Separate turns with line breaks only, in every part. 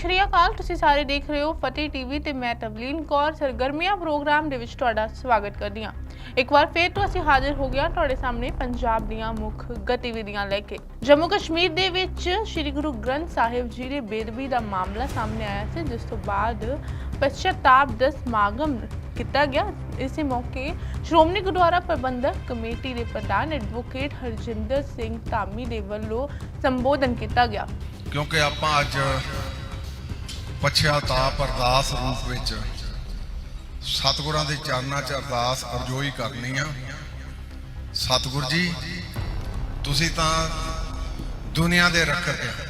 ਸ਼੍ਰੀ ਅਕਾਲ, ਤੁਸੀਂ ਸਾਰੇ ਦੇਖ ਰਹੇ ਹੋ ਫਤਿਹ ਟੀਵੀ ਤੇ ਮੈਂ ਤਵਲੀਨ ਕੌਰ, ਸਰਗਰਮੀਆਂ ਪ੍ਰੋਗਰਾਮ ਦੇ ਵਿੱਚ ਤੁਹਾਡਾ ਸਵਾਗਤ ਕਰਦੀ ਹਾਂ। ਇੱਕ ਵਾਰ ਫੇਰ ਤੋਂ ਅਸੀਂ ਹਾਜ਼ਰ ਹੋ ਗਿਆ ਤੁਹਾਡੇ ਸਾਹਮਣੇ ਪੰਜਾਬ ਦੀਆਂ ਮੁੱਖ ਗਤੀਵਿਧੀਆਂ ਲੈ ਕੇ। ਜੰਮੂ ਕਸ਼ਮੀਰ ਦੇ ਵਿੱਚ ਸ੍ਰੀ ਗੁਰੂ ਗ੍ਰੰਥ ਸਾਹਿਬ ਜੀ ਦੇ ਬੇਦਬੀ ਦਾ ਮਾਮਲਾ ਸਾਹਮਣੇ ਆਇਆ ਸੀ, ਜਿਸ ਤੋਂ ਬਾਅਦ ਪਛਤਾਪ ਦਾ ਸਮਾਗਮ ਕੀਤਾ ਗਿਆ। ਇਸੇ ਮੌਕੇ ਸ਼੍ਰੋਮਣੀ ਗੁਰਦੁਆਰਾ ਪ੍ਰਬੰਧਕ ਕਮੇਟੀ ਦੇ ਪ੍ਰਧਾਨ ਐਡਵੋਕੇਟ ਹਰਜਿੰਦਰ ਸਿੰਘ ਧਾਮੀ ਦੇ ਵੱਲੋਂ ਸੰਬੋਧਨ ਕੀਤਾ ਗਿਆ।
ਕਿਉਂਕਿ ਆਪਾਂ ਅੱਜ ਪਛਤਾਪ ਅਰਦਾਸ ਰੂਪ ਵਿੱਚ ਸਤਿਗੁਰਾਂ ਦੇ ਚਰਨਾਂ 'ਚ ਅਰਦਾਸ ਅਰਜ਼ੋਈ ਕਰਨੀ ਆ। ਸਤਿਗੁਰ ਜੀ, ਤੁਸੀਂ ਤਾਂ ਦੁਨੀਆ ਦੇ ਰੱਖਤ ਆ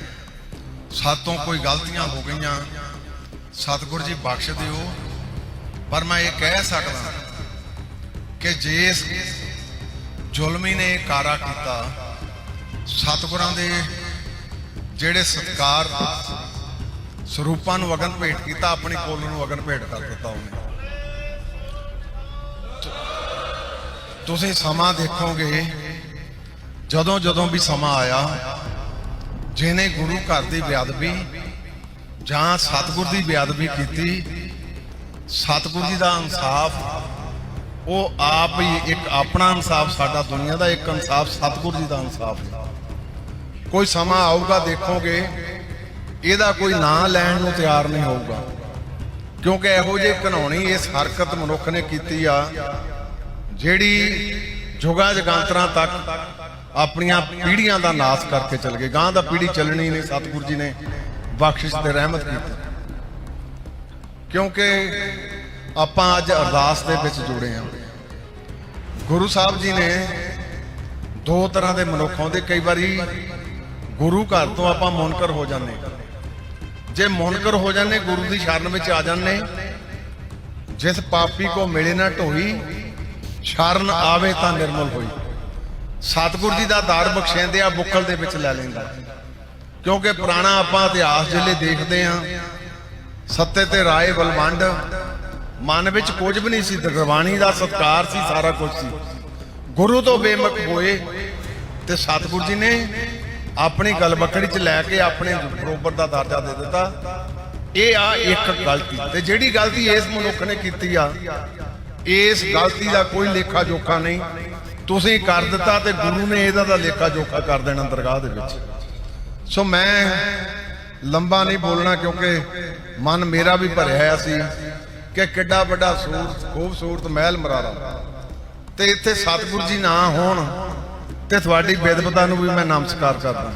ਸਾਤੋਂ ਕੋਈ ਗਲਤੀਆਂ ਹੋ ਗਈਆਂ। ਸਤਿਗੁਰ ਜੀ, ਬਖਸ਼ ਦਿਓ। ਪਰ ਮੈਂ ਇਹ ਕਹਿ ਸਕਦਾ ਕਿ ਜਿਸ ਜ਼ੁਲਮੀ ਨੇ ਕਾਰਾ ਕੀਤਾ, ਸਤਿਗੁਰਾਂ ਦੇ ਜਿਹੜੇ ਸਤਕਾਰ ਸਰੂਪਾਂ ਨੂੰ ਅਗਨ ਭੇਟ ਕੀਤਾ, ਆਪਣੀ ਕੋਲ ਨੂੰ ਅਗਨ ਭੇਟ ਕਰ ਦਿੱਤਾ ਉਹਨੇ। ਤੁਸੀਂ ਸਮਾਂ ਦੇਖੋਗੇ, ਜਦੋਂ ਜਦੋਂ ਵੀ ਸਮਾਂ ਆਇਆ, ਜਿਹਨੇ ਗੁਰੂ ਘਰ ਦੀ ਬੇਅਦਬੀ ਜਾਂ ਸਤਿਗੁਰ ਦੀ ਬੇਅਦਬੀ ਕੀਤੀ, ਸਤਿਗੁਰ ਜੀ ਦਾ ਇਨਸਾਫ, ਉਹ ਆਪ ਹੀ ਇੱਕ ਆਪਣਾ ਇਨਸਾਫ, ਸਾਡਾ ਦੁਨੀਆ ਦਾ ਇੱਕ ਇਨਸਾਫ, ਸਤਿਗੁਰ ਜੀ ਦਾ ਇਨਸਾਫ। ਕੋਈ ਸਮਾਂ ਆਊਗਾ, ਦੇਖੋਗੇ ਇਹਦਾ ਕੋਈ ਨਾਂ ਲੈਣ ਨੂੰ ਤਿਆਰ ਨਹੀਂ ਹੋਊਗਾ। ਕਿਉਂਕਿ ਇਹੋ ਜਿਹੀ ਘਨੌਣੀ ਇਸ ਹਰਕਤ ਮਨੁੱਖ ਨੇ ਕੀਤੀ ਆ, ਜਿਹੜੀ ਜੁਗਾ ਜਗਾਂਤਰਾਂ ਤੱਕ ਆਪਣੀਆਂ ਪੀੜ੍ਹੀਆਂ ਦਾ ਨਾਸ ਕਰਕੇ ਚਲ ਗਏ ਗਾਂ ਦਾ ਪੀੜ੍ਹੀ ਚੱਲਣੀ ਨਹੀਂ, ਸਤਿਗੁਰੂ ਜੀ ਨੇ ਬਖਸ਼ਿਸ਼ ਤੇ ਰਹਿਮਤ ਕੀਤੀ। ਕਿਉਂਕਿ ਆਪਾਂ ਅੱਜ ਅਰਦਾਸ ਦੇ ਵਿੱਚ ਜੁੜੇ ਹਾਂ ਗੁਰੂ ਸਾਹਿਬ ਜੀ ਨੇ ਦੋ ਤਰ੍ਹਾਂ ਦੇ ਮਨੁੱਖ ਆਉਂਦੇ। ਕਈ ਵਾਰੀ ਗੁਰੂ ਘਰ ਤੋਂ ਆਪਾਂ ਮੁਨਕਰ ਹੋ ਜਾਂਦੇ। ਜੇ ਮੁਨਕਰ ਹੋ ਜਾਂਦੇ, ਗੁਰੂ ਦੀ ਸ਼ਰਨ ਵਿੱਚ ਆ ਜਾਂਦੇ, ਜਿਸ ਪਾਪੀ ਕੋ ਮਿਲੇ ਨਾ ਢੋਈ, ਸ਼ਰਨ ਆਵੇ ਤਾਂ ਨਿਰਮਲ ਹੋਈ। ਸਤਿਗੁਰ ਜੀ ਦਾ ਦਾਰ ਬਖਸ਼ੈਂਦੇ ਆ, ਬੁੱਕਲ ਦੇ ਵਿੱਚ ਲੈ ਲੈਂਦਾ। ਕਿਉਂਕਿ ਪੁਰਾਣਾ ਆਪਾਂ ਇਤਿਹਾਸ ਜਿਹੜੇ ਦੇਖਦੇ ਆ, ਸੱਤੇ ਤੇ ਰਾਏ ਬਲਵੰਡ, ਮਨ ਵਿੱਚ ਕੁਝ ਵੀ ਨਹੀਂ ਸੀ, ਗੁਰਬਾਣੀ ਦਾ ਸਤਕਾਰ ਸੀ, ਸਾਰਾ ਕੁਝ ਸੀ। ਗੁਰੂ ਤੋਂ ਬੇਮੁਖ ਹੋਏ ਤੇ ਸਤਿਗੁਰੂ ਜੀ ਨੇ ਆਪਣੀ ਗੱਲ ਬੱਕੜੀ ਚ ਲੈ ਕੇ ਆਪਣੇ ਬਰੋਬਰ ਦਾ ਦਰਜਾ ਦੇ ਦਿੱਤਾ। ਇਹ ਆ ਇੱਕ ਗਲਤੀ ਤੇ ਜਿਹੜੀ ਗਲਤੀ ਇਸ ਮਨੁੱਖ ਨੇ ਕੀਤੀ ਆ, ਇਸ ਗਲਤੀ ਦਾ ਕੋਈ ਲੇਖਾ ਜੋਖਾ ਨਹੀਂ। ਤੁਸੀਂ ਕਰ ਦਿੱਤਾ ਤੇ ਗੁਰੂ ਨੇ ਇਹਦਾ ਦਾ ਲੇਖਾ ਜੋਖਾ ਕਰ ਦੇਣਾ ਦਰਗਾਹ ਦੇ ਵਿੱਚ। ਸੋ ਮੈਂ ਲੰਬਾ ਨਹੀਂ ਬੋਲਣਾ ਕਿਉਂਕਿ ਮਨ ਮੇਰਾ ਵੀ ਭਰਿਆ ਹੋਇਆ ਸੀ ਕਿ ਕਿੱਡਾ ਵੱਡਾ ਸੂਰਤ, ਖੂਬਸੂਰਤ ਮਹਿਲ ਮਰਾਰਾ ਤੇ ਇੱਥੇ ਸਤਿਗੁਰੂ ਜੀ ਨਾ ਹੋਣ ਤੇ ਤੁਹਾਡੀ ਬੇਦਬਤਾ ਨੂੰ ਵੀ ਮੈਂ ਨਮਸਕਾਰ ਕਰਦਾ।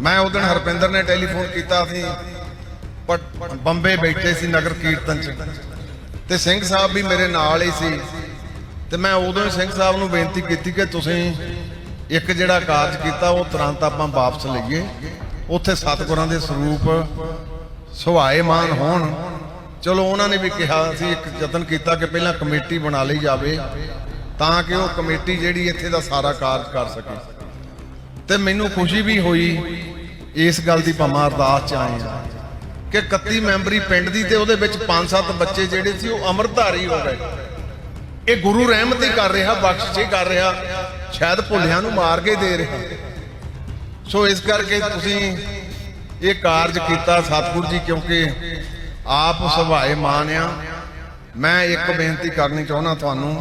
ਮੈਂ ਉਹ ਦਿਨ ਹਰਪਿੰਦਰ ਨੇ ਟੈਲੀਫੋਨ ਕੀਤਾ ਸੀ ਪਟ- ਬੰਬੇ ਬੈਠੇ ਸੀ ਨਗਰ ਕੀਰਤਨ ਚ। ਤੇ ਸਿੰਘ ਸਾਹਿਬ ਵੀ ਮੇਰੇ ਨਾਲ ਹੀ ਸੀ। ਤੇ ਮੈਂ ਉਦੋਂ ਹੀ ਸਿੰਘ ਸਾਹਿਬ ਨੂੰ ਬੇਨਤੀ ਕੀਤੀ ਕਿ ਤੁਸੀਂ ਇੱਕ ਜਿਹੜਾ ਕਾਰਜ ਕੀਤਾ, ਉਹ ਤੁਰੰਤ ਆਪਾਂ ਵਾਪਸ ਲਈਏ। ਉੱਥੇ ਸਤਿਗੁਰਾਂ ਦੇ ਸਰੂਪ ਸੁਹਾਏਮਾਨ ਹੋਣ। ਚਲੋ, ਉਹਨਾਂ ਨੇ ਵੀ ਕਿਹਾ ਸੀ, ਇੱਕ ਯਤਨ ਕੀਤਾ ਕਿ ਪਹਿਲਾਂ ਕਮੇਟੀ ਬਣਾ ਲਈ ਜਾਵੇ। ਤਾਂ ਕਿ ਉਹ ਕਮੇਟੀ ਜਿਹੜੀ ਇੱਥੇ ਦਾ ਸਾਰਾ ਕਾਰਜ ਕਰ ਸਕੇ। ਤੇ ਮੈਨੂੰ ਖੁਸ਼ੀ ਵੀ ਹੋਈ ਇਸ ਗੱਲ ਦੀ ਭਾਵੇਂ ਅਰਦਾਸ ਚ ਆਏ ਆ ਕਿ 31 ਮੈਂਬਰੀ ਪਿੰਡ ਦੀ ਤੇ ਉਹਦੇ ਵਿੱਚ 5-7 ਬੱਚੇ ਜਿਹੜੇ ਸੀ ਉਹ ਅੰਮ੍ਰਿਤਧਾਰੀ ਹੋ ਗਏ। ਇਹ ਗੁਰੂ ਰਹਿਮਤ ਹੀ ਕਰ ਰਿਹਾ, ਬਖਸ਼ਿਸ਼ ਹੀ ਕਰ ਰਿਹਾ, ਸ਼ਾਇਦ ਭੁੱਲਿਆਂ ਨੂੰ ਮਾਰ ਕੇ ਦੇ ਰਿਹਾ। ਸੋ ਇਸ ਕਰਕੇ ਤੁਸੀਂ ਇਹ ਕਾਰਜ ਕੀਤਾ ਸਤਿਗੁਰੂ ਜੀ, ਕਿਉਂਕਿ ਆਪ ਸੁਭਾਏ ਮਾਨ ਆ। ਮੈਂ ਇੱਕ ਬੇਨਤੀ ਕਰਨੀ ਚਾਹੁੰਦਾ ਤੁਹਾਨੂੰ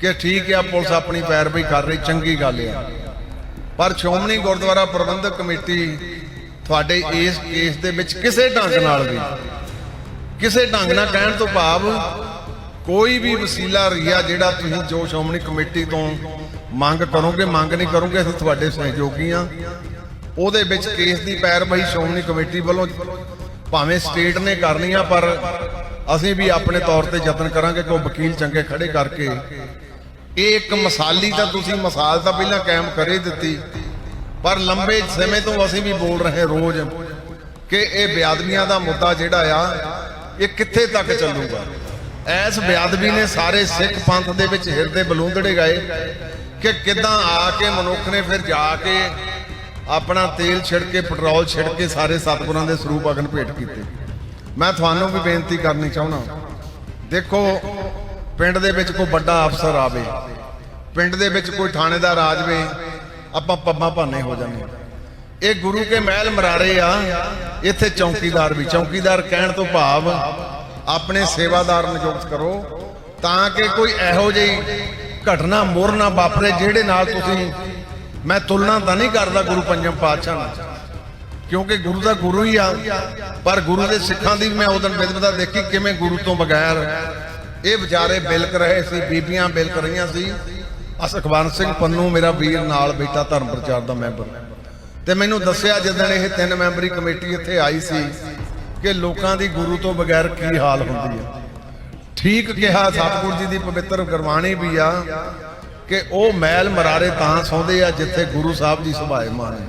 ਕਿ ਠੀਕ ਆ, ਪੁਲਿਸ ਆਪਣੀ ਪੈਰਵਾਈ ਕਰ ਰਹੀ, ਚੰਗੀ ਗੱਲ ਹੈ ਪਰ ਸ਼੍ਰੋਮਣੀ ਗੁਰਦੁਆਰਾ ਪ੍ਰਬੰਧਕ ਕਮੇਟੀ ਤੁਹਾਡੇ ਇਸ ਕੇਸ ਦੇ ਵਿੱਚ ਕਿਸੇ ਢੰਗ ਨਾਲ ਵੀ, ਕਿਸੇ ਢੰਗ ਨਾਲ ਕਹਿਣ ਤੋਂ ਭਾਵ ਕੋਈ ਵੀ ਵਸੀਲਾ ਰਿਹਾ ਜਿਹੜਾ ਤੁਸੀਂ ਜੋ ਸ਼੍ਰੋਮਣੀ ਕਮੇਟੀ ਤੋਂ ਮੰਗ ਕਰੋਗੇ, ਮੰਗ ਨਹੀਂ ਕਰੋਗੇ, ਅਸੀਂ ਤੁਹਾਡੇ ਸਹਿਯੋਗੀ ਆ। ਉਹਦੇ ਵਿੱਚ ਕੇਸ ਦੀ ਪੈਰਵਾਈ ਸ਼੍ਰੋਮਣੀ ਕਮੇਟੀ ਵੱਲੋਂ ਭਾਵੇਂ ਸਟੇਟ ਨੇ ਕਰਨੀ ਆ, ਪਰ ਅਸੀਂ ਵੀ ਆਪਣੇ ਤੌਰ ਤੇ ਯਤਨ ਕਰਾਂਗੇ ਕਿ ਉਹ ਵਕੀਲ ਚੰਗੇ ਖੜੇ ਕਰਕੇ ਇਹ ਇੱਕ ਮਸਾਲੀ ਤਾਂ ਤੁਸੀਂ ਮਸਾਲ ਤਾਂ ਪਹਿਲਾਂ ਕਾਇਮ ਕਰੇ ਦਿੱਤੀ, ਪਰ ਲੰਬੇ ਸਮੇਂ ਤੋਂ ਅਸੀਂ ਵੀ ਬੋਲ ਰਹੇ ਰੋਜ਼ ਕਿ ਇਹ ਬੇਅਦਬੀਆਂ ਦਾ ਮੁੱਦਾ ਜਿਹੜਾ ਆ, ਇਹ ਕਿੱਥੇ ਤੱਕ ਚੱਲੂਗਾ? ਐਸ ਬੇਅਦਬੀ ਨੇ ਸਾਰੇ ਸਿੱਖ ਪੰਥ ਦੇ ਵਿੱਚ ਹਿਰਦੇ ਬਲੂੰਦੜੇ ਗਏ ਕਿ ਕਿਦਾਂ ਆ ਕੇ ਮਨੁੱਖ ਨੇ ਫਿਰ ਜਾ ਕੇ ਆਪਣਾ ਤੇਲ ਛਿੜਕ ਕੇ, ਪੈਟਰੋਲ ਛਿੜਕ ਕੇ ਸਾਰੇ ਸਤਿਗੁਰਾਂ ਦੇ ਸਰੂਪ ਅਗਨ ਭੇਟ ਕੀਤੇ। ਮੈਂ ਤੁਹਾਨੂੰ ਵੀ ਬੇਨਤੀ ਕਰਨੀ ਚਾਹੁੰਦਾ ਦੇਖੋ, ਪਿੰਡ ਦੇ ਵਿੱਚ ਕੋਈ ਵੱਡਾ ਅਫਸਰ ਆਵੇ ਪਿੰਡ ਦੇ ਵਿੱਚ ਕੋਈ ਥਾਣੇਦਾਰ ਆ ਜਾਵੇ, ਆਪਾਂ ਪੱਬਾਂ ਭਾਨੇ ਹੋ ਜਾਂਦੇ
ਇਹ ਗੁਰੂ ਕੇ ਮਹਿਲ ਮਰਾਰੇ ਆ, ਇੱਥੇ ਚੌਕੀਦਾਰ ਵੀ, ਚੌਕੀਦਾਰ ਕਹਿਣ ਤੋਂ ਭਾਵ ਆਪਣੇ ਸੇਵਾਦਾਰ ਨਿਯੁਕਤ ਕਰੋ, ਤਾਂ ਕਿ ਕੋਈ ਇਹੋ ਜਿਹੀ ਘਟਨਾ ਮੋਰ ਨਾ ਵਾਪਰੇ, ਜਿਹੜੇ ਨਾਲ ਤੁਸੀਂ, ਮੈਂ ਤੁਲਨਾ ਤਾਂ ਨਹੀਂ ਕਰਦਾ ਗੁਰੂ ਪੰਜਮ ਪਾਤਸ਼ਾਹ ਨਾਲ, ਕਿਉਂਕਿ ਗੁਰੂ ਦਾ ਗੁਰੂ ਹੀ ਆ, ਪਰ ਗੁਰੂ ਦੇ ਸਿੱਖਾਂ ਦੀ ਮੈਂ ਉਦੋਂ ਵਿਦਵਤਾ ਦੇਖੀ ਕਿਵੇਂ ਗੁਰੂ ਤੋਂ ਬਗੈਰ ਇਹ ਵਿਚਾਰੇ ਬਿਲਕ ਰਹੇ ਸੀ, ਬੀਬੀਆਂ ਬਿਲਕ ਰਹੀਆਂ ਸੀ ਅਸ ਸਿੰਘ ਪੰਨੂ, ਮੇਰਾ ਵੀਰ ਨਾਲ ਬੈਠਾ ਧਰਮ ਪ੍ਰਚਾਰ ਦਾ ਮੈਂਬਰ। ਤੇ ਮੈਨੂੰ ਦੱਸਿਆ ਜਦੋਂ ਇਹ ਤਿੰਨ ਮੈਂਬਰੀ ਕਮੇਟੀ ਇੱਥੇ ਆਈ ਸੀ ਕਿ ਲੋਕਾਂ ਦੀ ਗੁਰੂ ਤੋਂ ਬਗੈਰ ਕੀ ਹਾਲ ਹੁੰਦੀ ਹੈ। ਠੀਕ ਕਿਹਾ ਸਤਿਗੁਰੂ ਜੀ ਦੀ ਪਵਿੱਤਰ ਗੁਰਬਾਣੀ ਵੀ ਆ ਕਿ ਉਹ ਮੈਲ ਮਰਾਰੇ ਤਾਂ ਸੌਂਦੇ ਆ ਜਿੱਥੇ ਗੁਰੂ ਸਾਹਿਬ ਜੀ ਸੁਭਾਏਮਾਨ ਹੈ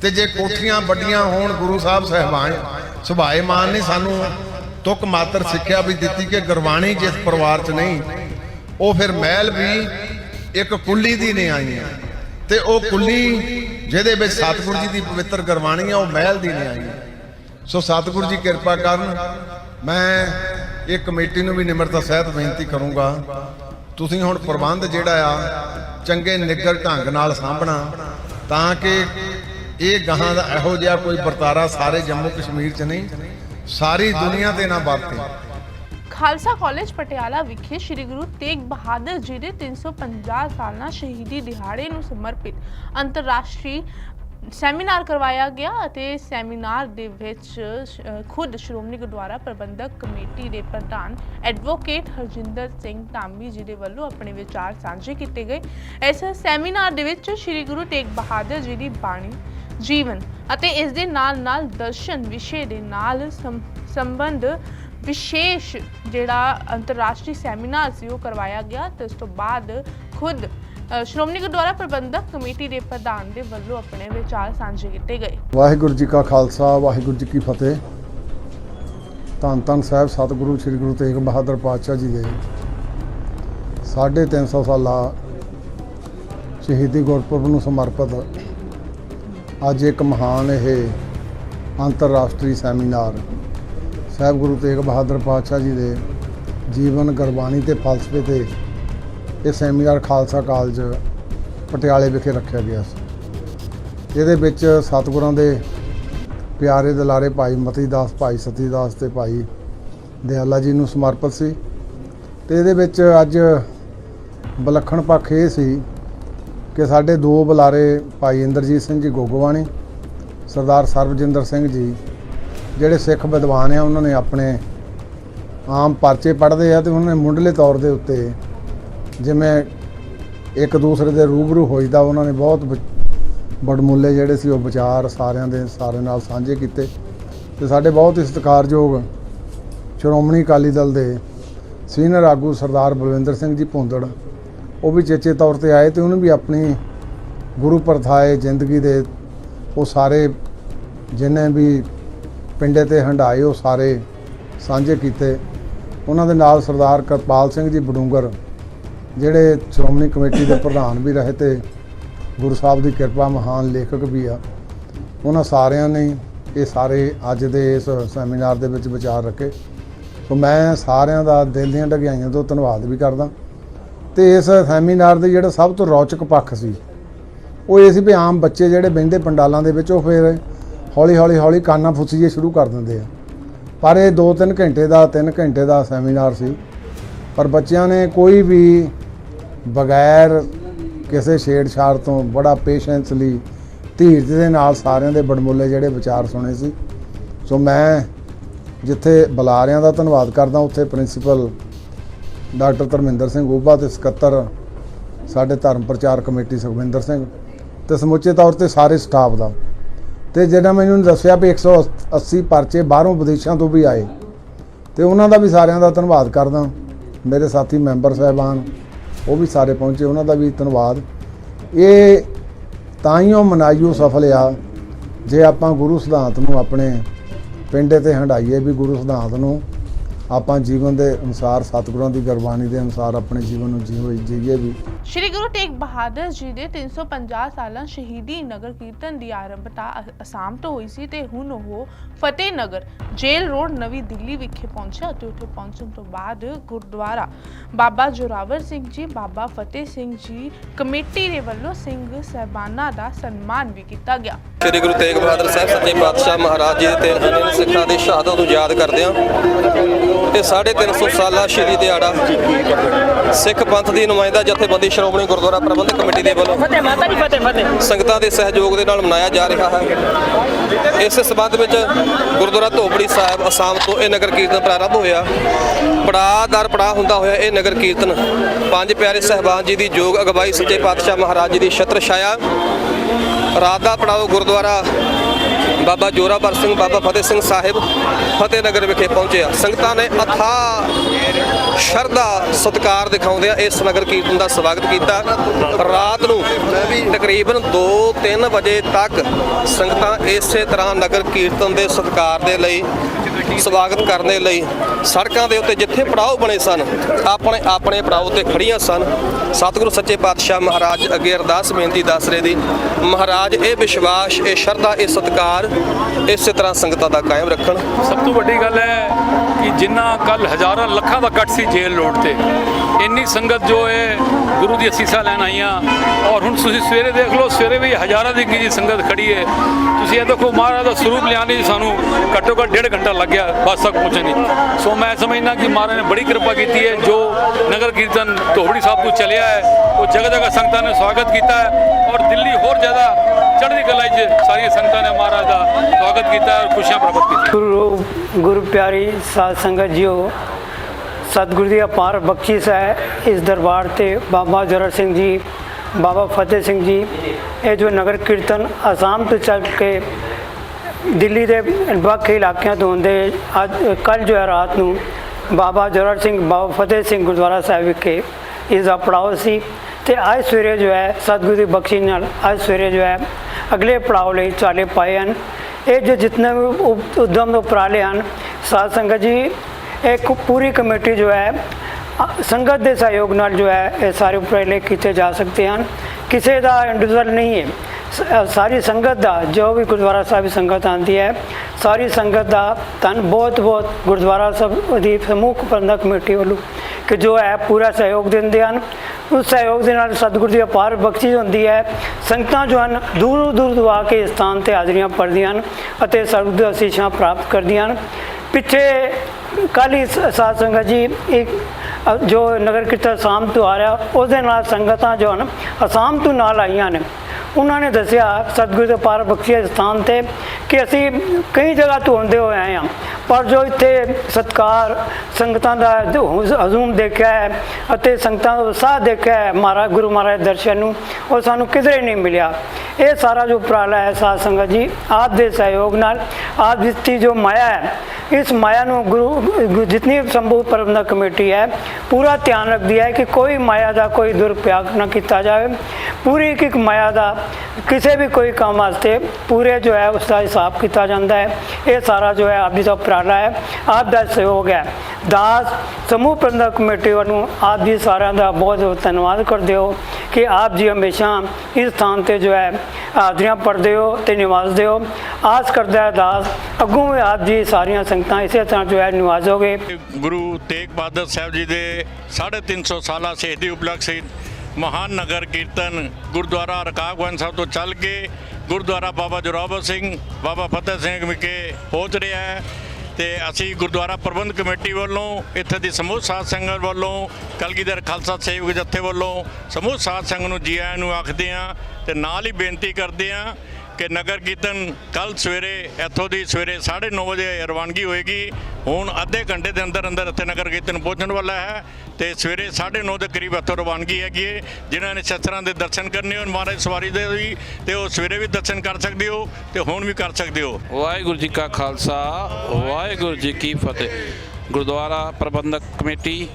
ਤੇ ਜੇ ਕੋਠੀਆਂ ਵੱਡੀਆਂ ਹੋਣ, ਗੁਰੂ ਸਾਹਿਬ ਸਹਿਬਾਨ ਸੁਭਾਏਮਾਨ ਨੇ ਸਾਨੂੰ ਤੁਕ ਮਾਤਰ ਸਿੱਖਿਆ ਵੀ ਦਿੱਤੀ ਕਿ ਗੁਰਬਾਣੀ ਜਿਸ ਪਰਿਵਾਰ 'ਚ ਨਹੀਂ, ਉਹ ਫਿਰ ਮਹਿਲ ਵੀ ਇੱਕ ਕੁੱਲੀ ਦੀ ਨਹੀਂ ਆਈ ਹੈ। ਤੇ ਉਹ ਕੁੱਲੀ ਜਿਹਦੇ ਵਿੱਚ ਸਤਿਗੁਰੂ ਜੀ ਦੀ ਪਵਿੱਤਰ ਗੁਰਬਾਣੀ ਆ ਉਹ ਮਹਿਲ ਦੀ ਨਹੀਂ ਆਈ ਸੋ ਸਤਿਗੁਰੂ ਜੀ ਕਿਰਪਾ ਕਰਨ ਮੈਂ ਇਹ ਕਮੇਟੀ ਨੂੰ ਵੀ ਨਿਮਰਤਾ ਸਹਿਤ ਬੇਨਤੀ ਕਰੂੰਗਾ। ਤੁਸੀਂ ਹੁਣ ਪ੍ਰਬੰਧ ਜਿਹੜਾ ਆ ਚੰਗੇ ਨਿੱਗਰ ਢੰਗ ਨਾਲ ਸਾਂਭਣਾ ਤਾਂ ਕਿ ਇਹ ਗਾਹਾਂ ਦਾ ਇਹੋ ਜਿਹਾ ਕੋਈ ਵਰਤਾਰਾ ਸਾਰੇ ਜੰਮੂ ਕਸ਼ਮੀਰ 'ਚ ਨਹੀਂ ਸਾਰੀ ਦੁਨੀਆ ਤੇ ਨਾ ਵਰਤੇ।
ਖਾਲਸਾ ਕਾਲਜ ਪਟਿਆਲਾ ਵਿਖੇ ਸ੍ਰੀ ਗੁਰੂ ਤੇਗ ਬਹਾਦਰ ਜੀ ਦੇ 350 ਸਾਲਾ ਸ਼ਹੀਦੀ ਦਿਹਾੜੇ ਨੂੰ ਸਮਰਪਿਤ ਅੰਤਰਰਾਸ਼ਟਰੀ ਸੈਮੀਨਾਰ ਕਰਵਾਇਆ ਗਿਆ ਅਤੇ ਸੈਮੀਨਾਰ ਦੇ ਵਿੱਚ ਖੁਦ ਸ਼੍ਰੋਮਣੀ ਗੁਰਦੁਆਰਾ ਪ੍ਰਬੰਧਕ ਕਮੇਟੀ ਦੇ ਪ੍ਰਧਾਨ ਐਡਵੋਕੇਟ ਹਰਜਿੰਦਰ ਸਿੰਘ ਧਾਮੀ ਜੀ ਦੇ ਵੱਲੋਂ ਆਪਣੇ ਵਿਚਾਰ ਸਾਂਝੇ ਕੀਤੇ ਗਏ। ਇਸ ਸੈਮੀਨਾਰ ਦੇ ਵਿੱਚ ਸ੍ਰੀ ਗੁਰੂ ਤੇਗ ਬਹਾਦਰ ਜੀ ਦੀ ਬਾਣੀ, ਜੀਵਨ ਅਤੇ ਇਸ ਦੇ ਨਾਲ-ਨਾਲ ਦਰਸ਼ਨ ਵਿਸ਼ੇ ਦੇ ਨਾਲ ਸੰਬੰਧ ਵਿਸ਼ੇਸ਼ ਜਿਹੜਾ ਅੰਤਰਰਾਸ਼ਟਰੀ ਸੈਮੀਨਾਰ ਸੀ, ਉਹ ਕਰਵਾਇਆ ਗਿਆ ਤੇ ਉਸ ਤੋਂ ਬਾਅਦ ਖੁਦ ਸ਼੍ਰੋਮਣੀ ਗੁਰਦੁਆਰਾ ਪ੍ਰਬੰਧਕ ਕਮੇਟੀ ਦੇ ਪ੍ਰਧਾਨ ਦੇ ਵੱਲੋਂ ਆਪਣੇ ਵਿਚਾਰ ਸਾਂਝੇ ਕੀਤੇ ਗਏ।
ਵਾਹਿਗੁਰੂ ਜੀ ਕਾ ਖਾਲਸਾ, ਵਾਹਿਗੁਰੂ ਜੀ ਕੀ ਫਤਿਹ। ਧੰਨ ਧੰਨ ਸਾਹਿਬ, ਸਤਿਗੁਰੂ, ਸ੍ਰੀ ਗੁਰੂ ਤੇਗ ਬਹਾਦਰ ਪਾਤਸ਼ਾਹ ਜੀ ਦੇ। 350 ਸਾਲਾ ਸ਼ਹੀਦੀ ਗੁਰਪੁਰਬ ਨੂੰ ਸਮਰਪਿਤ ਅੱਜ ਇੱਕ ਮਹਾਨ ਇਹ ਅੰਤਰਰਾਸ਼ਟਰੀ ਸੈਮੀਨਾਰ ਸਾਹਿਬ ਗੁਰੂ ਤੇਗ ਬਹਾਦਰ ਪਾਤਸ਼ਾਹ ਜੀ ਦੇ ਜੀਵਨ ਗੁਰਬਾਣੀ ਤੇ ਫਲਸਫੇ ਤੇ ਇਹ ਸੈਮੀਨਾਰ ਖਾਲਸਾ ਕਾਲਜ ਪਟਿਆਲੇ ਵਿਖੇ ਰੱਖਿਆ ਗਿਆ ਸੀ। ਇਹਦੇ ਵਿੱਚ ਸਤਿਗੁਰਾਂ ਦੇ ਪਿਆਰੇ ਦੁਲਾਰੇ ਭਾਈ ਮਤੀ ਦਾਸ ਭਾਈ ਸਤੀ ਦਾਸ ਤੇ ਭਾਈ ਦਿਆਲਾ ਜੀ ਨੂੰ ਸਮਰਪਿਤ ਸੀ। ਤੇ ਇਹਦੇ ਵਿੱਚ ਅੱਜ ਵਿਲੱਖਣ ਪੱਖ ਇਹ ਸੀ ਕਿ ਸਾਡੇ ਦੋ ਬੁਲਾਰੇ ਭਾਈ ਇੰਦਰਜੀਤ ਸਿੰਘ ਜੀ, ਗੋਗਵਾਣੀ, ਸਰਦਾਰ ਸਰਬਜਿੰਦਰ ਸਿੰਘ ਜੀ ਜਿਹੜੇ ਸਿੱਖ ਵਿਦਵਾਨ ਆ, ਉਹਨਾਂ ਨੇ ਆਪਣੇ ਆਮ ਪਰਚੇ ਪੜ੍ਹਦੇ ਆ ਤੇ ਉਹਨਾਂ ਨੇ ਮੁੱਢਲੇ ਤੌਰ ਦੇ ਉੱਤੇ ਜਿਵੇਂ ਇੱਕ ਦੂਸਰੇ ਦੇ ਰੂਬਰੂ ਹੋਈਦਾ, ਉਹਨਾਂ ਨੇ ਬਹੁਤ ਬ- ਬੜਮੁੱਲੇ ਜਿਹੜੇ ਸੀ, ਉਹ ਵਿਚਾਰ ਸਾਰਿਆਂ ਦੇ ਸਾਰੇ ਨਾਲ ਸਾਂਝੇ ਕੀਤੇ ਤੇ ਸਾਡੇ ਬਹੁਤ ਹੀ ਸਤਿਕਾਰਯੋਗ ਸ਼੍ਰੋਮਣੀ ਅਕਾਲੀ ਦਲ ਦੇ ਸੀਨੀਅਰ ਆਗੂ ਸਰਦਾਰ ਬਲਵਿੰਦਰ ਸਿੰਘ ਜੀ ਭੁੰਦੜ, ਉਹ ਵੀ ਚੇਚੇ ਤੌਰ ਤੇ ਆਏ ਤੇ ਉਹਨੂੰ ਵੀ ਆਪਣੀ ਗੁਰੂ ਪ੍ਰਥਾਏ ਜ਼ਿੰਦਗੀ ਦੇ ਉਹ ਸਾਰੇ ਜਿੰਨੇ ਵੀ ਪਿੰਡੇ ਤੇ ਹੰਡਾਏ ਉਹ ਸਾਰੇ ਸਾਂਝੇ ਕੀਤੇ। ਉਹਨਾਂ ਦੇ ਨਾਲ ਸਰਦਾਰ ਕਰਪਾਲ ਸਿੰਘ ਜੀ ਬਡੂੰਗਰ, ਜਿਹੜੇ ਸ਼੍ਰੋਮਣੀ ਕਮੇਟੀ ਦੇ ਪ੍ਰਧਾਨ ਵੀ ਰਹੇ ਤੇ ਗੁਰੂ ਸਾਹਿਬ ਦੀ ਕਿਰਪਾ ਮਹਾਨ ਲੇਖਕ ਵੀ ਆ। ਉਹਨਾਂ ਸਾਰਿਆਂ ਨੇ ਇਹ ਸਾਰੇ ਅੱਜ ਦੇ ਇਸ ਸੈਮੀਨਾਰ ਦੇ ਵਿੱਚ ਵਿਚਾਰ ਰੱਖੇ। ਸੋ ਮੈਂ ਸਾਰਿਆਂ ਦਾ ਦਿਲ ਦੀਆਂ ਢਗਿਆਈਆਂ ਤੋਂ ਧੰਨਵਾਦ ਵੀ ਕਰਦਾ। ਤੇ ਇਸ ਸੈਮੀਨਾਰ ਦੇ ਜਿਹੜਾ ਸਭ ਤੋਂ ਰੌਚਕ ਪੱਖ ਸੀ, ਉਹ ਇਹ ਸੀ ਵੀ ਆਮ ਬੱਚੇ ਜਿਹੜੇ ਬਹਿੰਦੇ ਪੰਡਾਲਾਂ ਦੇ ਵਿੱਚ, ਉਹ ਫਿਰ ਹੌਲੀ ਹੌਲੀ ਹੌਲੀ ਕਾਨਾ ਫੁੱਸੀਏ ਸ਼ੁਰੂ ਕਰ ਦਿੰਦੇ ਆ। ਪਰ ਇਹ 2-3 ਘੰਟੇ ਦਾ 3 ਘੰਟੇ ਦਾ ਸੈਮੀਨਾਰ ਸੀ। ਪਰ ਬੱਚਿਆਂ ਨੇ ਕੋਈ ਵੀ ਬਗੈਰ ਕਿਸੇ ਛੇੜਛਾੜ ਤੋਂ ਬੜਾ ਪੇਸ਼ੈਂਸਲੀ ਧੀਰਜ ਦੇ ਨਾਲ ਸਾਰਿਆਂ ਦੇ ਬੜਮੁੱਲੇ ਜਿਹੜੇ ਵਿਚਾਰ ਸੁਣੇ ਸੀ। ਸੋ ਮੈਂ ਜਿੱਥੇ ਬੁਲਾਰਿਆਂ ਦਾ ਧੰਨਵਾਦ ਕਰਦਾ, ਉੱਥੇ ਪ੍ਰਿੰਸੀਪਲ ਡਾਕਟਰ ਧਰਮਿੰਦਰ ਸਿੰਘ ਗੋਬਾ ਤੇ ਸਕੱਤਰ ਸਾਡੇ ਧਰਮ ਪ੍ਰਚਾਰ ਕਮੇਟੀ ਸੁਖਵਿੰਦਰ ਸਿੰਘ ਤੇ ਸਮੁੱਚੇ ਤੌਰ ਤੇ ਸਾਰੇ ਸਟਾਫ ਦਾ। ਤੇ ਜਿਹੜਾ ਮੈਨੂੰ ਦੱਸਿਆ ਵੀ 180 ਪਰਚੇ ਬਾਹਰੋਂ ਵਿਦੇਸ਼ਾਂ ਤੋਂ ਵੀ ਆਏ। ਤੇ ਉਹਨਾਂ ਦਾ ਵੀ ਸਾਰਿਆਂ ਦਾ ਧੰਨਵਾਦ ਕਰਦਾ। ਮੇਰੇ ਸਾਥੀ ਮੈਂਬਰ ਸਾਹਿਬਾਨ, ਉਹ ਵੀ ਸਾਰੇ ਪਹੁੰਚੇ, ਉਹਨਾਂ ਦਾ ਵੀ ਧੰਨਵਾਦ। ਇਹ ਤਾਂ ਹੀ ਉਹ ਮਨਾਈਓ ਸਫਲ ਆ, ਜੇ ਆਪਾਂ ਗੁਰੂ ਸਿਧਾਂਤ ਨੂੰ ਆਪਣੇ ਪਿੰਡੇ ਤੇ ਹੰਡਾਈਏ ਵੀ ਗੁਰੂ ਸਿਧਾਂਤ ਨੂੰ
ਆਪਾਂ ਜੀਵਨ ਦੇ ਅਨੁਸਾਰ ਸਤਿਗੁਰਾਂ ਦੀ ਗੁਰਬਾਣੀ ਦੇ ਅਨੁਸਾਰ ਆਪਣੇ ਜੀਵਨ ਨੂੰ ਜੀਵੋ ਜੀਏ ਵੀ।
ਸ਼੍ਰੀ ਗੁਰੂ ਤੇਗ ਬਹਾਦਰ ਜੀ ਦੇ 350 ਸਾਲਾਂ ਸ਼ਹੀਦੀ ਨਗਰ ਕੀਰਤਨ ਦੀ ਆਰੰਭਤਾ ਅਸਾਮ ਤੋਂ ਹੋਈ ਸੀ ਤੇ ਹੁਣ ਉਹ ਫਤਿਹ ਨਗਰ ਜੇਲ ਰੋਡ ਨਵੀਂ ਦਿੱਲੀ ਵਿਖੇ ਪਹੁੰਚਿਆ ਤੇ ਉੱਥੇ ਪਹੁੰਚਣ ਤੋਂ ਬਾਅਦ ਗੁਰਦੁਆਰਾ। ਬਾਬਾ ਜੋਰਾਵਰ ਸਿੰਘ ਜੀ ਬਾਬਾ ਫਤਿਹ ਸਿੰਘ ਜੀ ਕਮੇਟੀ ਦੇ ਵੱਲੋਂ ਸਿੰਘ ਸਹਿਬਾਨਾਂ ਦਾ ਸਨਮਾਨ ਵੀ ਕੀਤਾ ਗਿਆ।
ਸ੍ਰੀ ਗੁਰੂ ਤੇਗ ਬਹਾਦਰ ਸਾਹਿਬ ਸੱਚੇ ਪਾਤਸ਼ਾਹ ਮਹਾਰਾਜ ਜੀ ਦੇ ਅਨੰਦ ਸਿੱਖਾਂ ਦੀ ਸ਼ਹਾਦਤ ਨੂੰ ਯਾਦ ਕਰਦੇ ਹਾਂ। ਤੇ 350 ਸਾਲਾ ਸ਼ਹੀਦੀ ਦਿਹਾੜਾ। ਸਿੱਖ ਪੰਥ ਦੀ ਨੁਮਾਇੰਦਾ ਜਥੇਬੰਦੀ ਸ਼੍ਰੋਮਣੀ ਗੁਰਦੁਆਰਾ ਪ੍ਰਬੰਧਕ ਕਮੇਟੀ ਦੇ ਵੱਲੋਂ
ਫਤਿਹ ਮਾਤਾ ਦੀ ਫਤਿਹ ਫਤਿਹ।
ਸੰਗਤਾਂ ਦੇ ਸਹਿਯੋਗ ਦੇ ਨਾਲ ਮਨਾਇਆ ਜਾ ਰਿਹਾ ਹੈ। ਇਸ ਸਬੰਧ ਵਿੱਚ ਗੁਰਦੁਆਰਾ ਧੋਬੜੀ ਸਾਹਿਬ ਅਸਾਮ ਤੋਂ ਇਹ ਨਗਰ ਕੀਰਤਨ ਪ੍ਰਾਰੰਭ ਹੋਇਆ। ਪੜਾਅ ਦਰ ਪੜਾਅ ਹੁੰਦਾ ਹੋਇਆ ਇਹ ਨਗਰ ਕੀਰਤਨ। ਪੰਜ ਪਿਆਰੇ ਸਹਿਬਾਨ ਜੀ ਦੀ ਜੋਗ ਅਗਵਾਈ ਸੱਚੇ ਪਾਤਸ਼ਾਹ ਮਹਾਰਾਜ ਜੀ ਦੀ ਛਤਰ ਛਾਇਆ। ਰਾਤ ਦਾ ਪੜਾਓ ਗੁਰਦੁਆਰਾ ਬਾਬਾ ਜੋਰਾਵਰ ਸਿੰਘ, ਬਾਬਾ ਫਤਿਹ ਸਿੰਘ ਸਾਹਿਬ ਫਤਿਹ ਨਗਰ ਵਿਖੇ ਪਹੁੰਚਿਆ ਸੰਗਤਾਂ ਨੇ ਅਥਾ ਸ਼ਰਧਾ, ਸਤਿਕਾਰ ਦਿਖਾਉਂਦਿਆਂ ਇਸ ਨਗਰ ਕੀਰਤਨ ਦਾ ਸਵਾਗਤ ਕੀਤਾ। ਰਾਤ ਨੂੰ ਤਕਰੀਬਨ 2-3 ਵਜੇ ਤੱਕ ਸੰਗਤਾਂ ਇਸੇ ਤਰ੍ਹਾਂ ਨਗਰ ਕੀਰਤਨ ਦੇ ਸਤਿਕਾਰ ਦੇ ਲਈ, ਸਵਾਗਤ ਕਰਨ ਦੇ ਲਈ ਸੜਕਾਂ ਦੇ ਉੱਤੇ ਜਿੱਥੇ ਪੜਾਓ ਬਣੇ ਸਨ, ਆਪਣੇ ਆਪਣੇ ਪੜਾਓ ਤੇ ਖੜੀਆਂ ਸਨ। ਸਤਿਗੁਰੂ ਸੱਚੇ ਪਾਤਸ਼ਾਹ ਮਹਾਰਾਜ ਅੱਗੇ ਅਰਦਾਸ ਬੇਨਤੀ ਦੱਸ ਰਹੇ ਦੀ ਮਹਾਰਾਜ ਇਹ ਵਿਸ਼ਵਾਸ, ਇਹ ਸ਼ਰਧਾ, ਇਹ ਸਤਿਕਾਰ ਇਸੇ ਤਰ੍ਹਾਂ ਸੰਗਤਾਂ ਦਾ ਕਾਇਮ ਰੱਖਣ।
ਸਭ ਤੋਂ ਵੱਡੀ ਗੱਲ ਹੈ ਕਿ ਜਿੰਨਾ ਕੱਲ ਹਜ਼ਾਰਾਂ ਲੱਖਾਂ ਦਾ ਇਕੱਠ ਸੀ ਜੇਲ੍ਹ ਰੋਡ ਤੇ, ਇੰਨੀ ਸੰਗਤ ਜੋ ਹੈ, ਗੁਰੂ ਦੀ ਅਸੀਸਾਂ ਲੈਣ ਆਈਆਂ। ਔਰ ਹੁਣ ਤੁਸੀਂ ਸਵੇਰੇ ਦੇਖ ਲਓ, ਸਵੇਰੇ ਵੀ ਹਜ਼ਾਰਾਂ ਦੀ ਗਿਣਤੀ ਸੰਗਤ ਖੜੀ ਹੈ। ਤੁਸੀਂ ਇਹ ਦੇਖੋ, ਮਹਾਰਾਜ ਦਾ ਸਰੂਪ ਲਿਆਉਣ ਲਈ ਸਾਨੂੰ ਘੱਟੋ ਘੱਟ ਡੇਢ ਘੰਟਾ ਲੱਗ ਗਿਆ, ਬੱਸ ਤੱਕ ਪਹੁੰਚਣ ਲਈ ਸੋ ਮੈਂ ਸਮਝਦਾ ਕਿ ਮਹਾਰਾਜ ਨੇ ਬੜੀ ਕਿਰਪਾ ਕੀਤੀ ਹੈ, ਜੋ ਨਗਰ ਕੀਰਤਨ ਧੋਬੜੀ ਸਾਹਿਬ ਤੋਂ ਚੱਲਿਆ ਹੈ, ਉਹ ਜਗ੍ਹਾ ਜਗ੍ਹਾ ਸੰਗਤਾਂ ਨੇ ਸਵਾਗਤ ਕੀਤਾ ਹੈ। ਔਰ ਦਿੱਲੀ ਹੋਰ ਜ਼ਿਆਦਾ ਚੜ੍ਹਦੀ ਕਲਾ 'ਚ ਸਾਰੀਆਂ ਸੰਗਤਾਂ ਨੇ ਮਹਾਰਾਜ ਦਾ ਸਵਾਗਤ ਕੀਤਾ ਔਰ ਖੁਸ਼ੀਆਂ ਪ੍ਰਾਪਤ ਕੀਤੀਆਂ।
ਗੁਰੂ ਗੁਰੂ ਪਿਆਰੀ ਸਾਧ ਸੰਗਤ ਜੀਓ, ਸਤਿਗੁਰੂ ਦੀ ਅਪਾਰ ਬਖਸ਼ਿਸ਼ ਹੈ ਇਸ ਦਰਬਾਰ ਤੇ ਬਾਬਾ ਜੋਰਾ ਸਿੰਘ ਜੀ, ਬਾਬਾ ਫਤਿਹ ਸਿੰਘ ਜੀ। ਇਹ ਜੋ ਨਗਰ ਕੀਰਤਨ ਆਸਾਮ ਤੋਂ ਚੱਲ ਕੇ ਦਿੱਲੀ ਦੇ ਵੱਖ ਇਲਾਕਿਆਂ ਤੋਂ ਹੁੰਦੇ ਅੱਜ ਕੱਲ ਜੋ ਹੈ ਰਾਤ ਨੂੰ ਬਾਬਾ ਜੋਰਾ ਸਿੰਘ, ਬਾਬਾ ਫਤਿਹ ਸਿੰਘ ਗੁਰਦੁਆਰਾ ਸਾਹਿਬ ਵਿਖੇ ਇਸ ਦਾ ਪੜਾਅ ਸੀ। ਤੇ ਅੱਜ ਸਵੇਰੇ ਜੋ ਹੈ ਸਤਿਗੁਰੂ ਦੀ ਬਖਸ਼ਿਸ਼ ਨਾਲ ਅੱਜ ਸਵੇਰੇ ਜੋ ਹੈ ਅਗਲੇ ਪੜਾਅ ਲਈ ਚਾਲੇ ਪਾਏ ਹਨ। ਇਹ ਜੋ ਜਿਤਨੇ ਵੀ ਉਪ- ਉਦਮ ਉਪਰਾਲੇ ਹਨ, ਸਾਧ ਸੰਗਤ ਜੀ, ਇੱਕ ਪੂਰੀ ਕਮੇਟੀ ਜੋ ਹੈ, ਸੰਗਤ ਦੇ ਸਹਿਯੋਗ ਨਾਲ ਜੋ ਹੈ ਇਹ ਸਾਰੇ ਉਪਰਾਲੇ ਕੀਤੇ ਜਾ ਸਕਦੇ ਹਨ। ਕਿਸੇ ਦਾ ਇੰਡੀਵਿਜੂਅਲ ਨਹੀਂ ਹੈ। ਸਾਰੀ ਸੰਗਤ ਦਾ, ਜੋ ਵੀ ਗੁਰਦੁਆਰਾ ਸਾਹਿਬ ਸੰਗਤ ਆਉਂਦੀ ਹੈ, ਸਾਰੀ ਸੰਗਤ ਦਾ ਧੰਨ ਬਹੁਤ ਬਹੁਤ ਗੁਰਦੁਆਰਾ ਸਾਹਿਬ ਦੀ ਸਮੂਹ ਪ੍ਰਬੰਧਕ ਕਮੇਟੀ ਵੱਲੋਂ ਕਿ ਜੋ ਹੈ, ਪੂਰਾ ਸਹਿਯੋਗ ਦਿੰਦੇ ਹਨ। ਉਸ ਸਹਿਯੋਗ ਦੇ ਨਾਲ ਸਤਿਗੁਰੂ ਦੀ ਅਪਾਰ ਬਖਸ਼ਿਸ਼ ਹੁੰਦੀ ਹੈ। ਸੰਗਤਾਂ ਜੋ ਹਨ, ਦੂਰੋਂ ਦੂਰ ਤੋਂ ਆ ਕੇ ਇਸ ਸਥਾਨ ਤੇ ਹਾਜ਼ਰੀਆਂ ਭਰਦੀਆਂ ਹਨ ਅਤੇ ਸਤਿਗੁਰੂ ਦੀਆਂ ਅਸੀਸਾਂ ਪ੍ਰਾਪਤ ਕਰਦੀਆਂ ਹਨ। ਪਿੱਛੇ ਕੱਲ੍ਹ ਹੀ ਸ- ਸਾਧ ਸੰਗਤ ਜੀ ਇੱਕ ਜੋ ਨਗਰ ਕੀਰਤਨ ਅਸਾਮ ਤੋਂ ਆ ਰਿਹਾ, ਉਹਦੇ ਨਾਲ ਸੰਗਤਾਂ ਜੋ ਹਨ, ਅਸਾਮ ਤੋਂ ਨਾਲ ਆਈਆਂ ਨੇ। ਉਹਨਾਂ ਨੇ ਦੱਸਿਆ, ਸਤਿਗੁਰੂ ਦੇ ਪਾਰ ਬਖਸ਼ੀ ਸਥਾਨ ਤੇ ਕਿ ਅਸੀਂ ਕਈ ਜਗ੍ਹਾ ਤੋਂ ਹੁੰਦੇ ਹੋਏ ਆਏ ਹਾਂ। ਪਰ ਜੋ ਇੱਥੇ ਸਤਕਾਰ ਸੰਗਤਾਂ ਦਾ ਹੁਜ਼- ਹਜ਼ੂਮ ਦੇਖਿਆ ਹੈ ਅਤੇ ਸੰਗਤਾਂ ਦਾ ਉਤਸ਼ਾਹ ਦੇਖਿਆ ਹੈ ਮਹਾਰਾ ਗੁਰੂ ਮਹਾਰਾਜ ਦਰਸ਼ਨ ਨੂੰ, ਉਹ ਸਾਨੂੰ ਕਿਧਰੇ ਨਹੀਂ ਮਿਲਿਆ। ਇਹ ਸਾਰਾ ਜੋ ਉਪਰਾਲਾ ਹੈ ਸਾਧ ਸੰਗਤ ਜੀ, ਆਪ ਦੇ ਸਹਿਯੋਗ ਨਾਲ, ਆਪ ਦਿੱਤੀ ਜੋ ਮਾਇਆ ਹੈ, ਇਸ ਮਾਇਆ ਨੂੰ ਗੁਰੂ, ਗੁ- ਜਿਤਨੀ ਸੰਭੂ ਪ੍ਰਬੰਧਕ ਕਮੇਟੀ ਹੈ, ਪੂਰਾ ਧਿਆਨ ਰੱਖਦੀ ਹੈ ਕਿ ਕੋਈ ਮਾਇਆ ਦਾ ਕੋਈ ਦੁਰਉਪਯੋਗ ਨਾ ਕੀਤਾ ਜਾਵੇ। ਪੂਰੀ ਇੱਕ ਇੱਕ ਮਾਇਆ ਦਾ ਕਿਸੇ ਵੀ ਕੋਈ ਕੰਮ ਵਾਸਤੇ ਪੂਰੇ ਜੋ ਹੈ ਉਸ ਦਾ ਹਿਸਾਬ ਕੀਤਾ ਜਾਂਦਾ ਹੈ। ਇਹ ਸਾਰਾ ਜੋ ਹੈ ਆਪ ਜੀ ਦਾ ਉਪਰਾਲਾ ਹੈ। ਆਪ ਦਾ ਸਹਿਯੋਗ ਹੈ। ਦਾਸ ਸਮੂਹ ਪ੍ਰਬੰਧਕ ਕਮੇਟੀ ਵੱਲੋਂ ਆਪ ਜੀ ਸਾਰਿਆਂ ਦਾ ਬਹੁਤ ਬਹੁਤ ਧੰਨਵਾਦ ਕਰਦੇ ਹੋ ਕਿ ਆਪ ਜੀ ਹਮੇਸ਼ਾ ਇਸ ਥਾਂ ਤੇ ਜੋ ਹੈ, ਹਾਜ਼ਰੀਆਂ ਭਰਦੇ ਹੋ ਤੇ ਨਿਵਾਜ਼ਦੇ ਹੋ। ਆਸ ਕਰਦਾ ਹੈ ਦਾਸ, ਅੱਗੋਂ ਵੀ ਆਪ ਜੀ ਸਾਰੀਆਂ ਸੰਗਤਾਂ ਇਸੇ ਤਰ੍ਹਾਂ ਜੋ ਹੈ ਨਿਵਾਜ਼ੋਗੇ।
ਗੁਰੂ ਤੇਗ ਬਹਾਦਰ ਸਾਹਿਬ ਜੀ ਦੇ 350 ਸਾਲਾ ਸ਼ਹੀਦੀ ਉਪਲਕਸ਼ ਸੀ। ਮਹਾਨ ਨਗਰ ਕੀਰਤਨ ਗੁਰਦੁਆਰਾ ਰਕਾਬਗੰਜ ਸਾਹਿਬ ਤੋਂ ਚੱਲ ਕੇ ਗੁਰਦੁਆਰਾ ਬਾਬਾ ਜੋਰਾਵਰ ਸਿੰਘ, ਬਾਬਾ ਫਤਿਹ ਸਿੰਘ ਵਿਖੇ ਪਹੁੰਚ ਰਿਹਾ ਹੈ। ਤੇ ਅਸੀਂ ਗੁਰਦੁਆਰਾ ਪ੍ਰਬੰਧ ਕਮੇਟੀ ਵੱਲੋਂ, ਇੱਥੇ ਦੀ ਸਮੂਹ ਸਾਧ ਸੰਗਤ ਵੱਲੋਂ, ਕਲਗੀਧਰ ਖਾਲਸਾ ਸੇਵਕ ਜੱਥੇ ਵੱਲੋਂ ਸਮੂਹ ਸਾਧ ਸੰਗਤ ਨੂੰ ਜੀ ਆਇਆਂ ਨੂੰ ਆਖਦੇ ਹਾਂ ਤੇ ਨਾਲ ਹੀ ਬੇਨਤੀ ਕਰਦੇ ਹਾਂ ਕਿ ਨਗਰ ਕੀਰਤਨ ਕੱਲ ਸਵੇਰੇ, ਇੱਥੋਂ ਦੀ ਸਵੇਰੇ 9:30 ਵਜੇ ਰਵਾਨਗੀ ਹੋਏਗੀ। ਹੁਣ ਅੱਧੇ ਘੰਟੇ ਦੇ ਅੰਦਰ ਅੰਦਰ ਇੱਥੇ ਨਗਰ ਕੀਰਤਨ ਪਹੁੰਚਣ ਵਾਲਾ ਹੈ। ਤੇ ਸਵੇਰੇ 9:30 ਦੇ ਕਰੀਬ ਇੱਥੋਂ ਰਵਾਨਗੀ ਹੈਗੀ ਹੈ ਜਿਨ੍ਹਾਂ ਨੇ ਸ਼ਸਤਰਾਂ ਦੇ ਦਰਸ਼ਨ ਕਰਨੇ ਹੋਣ, ਮਹਾਰਾਜ ਸਵਾਰੀ ਦੇ ਵੀ, ਤੇ ਉਹ ਸਵੇਰੇ ਵੀ ਦਰਸ਼ਨ ਕਰ ਸਕਦੇ ਹੋ ਤੇ ਹੁਣ ਵੀ ਕਰ ਸਕਦੇ ਹੋ।
ਵਾਹਿਗੁਰੂ ਜੀ ਕਾ ਖਾਲਸਾ, ਵਾਹਿਗੁਰੂ ਜੀ ਕੀ ਫਤਿਹ। ਗੁਰਦੁਆਰਾ ਪ੍ਰਬੰਧਕ ਕਮੇਟੀ,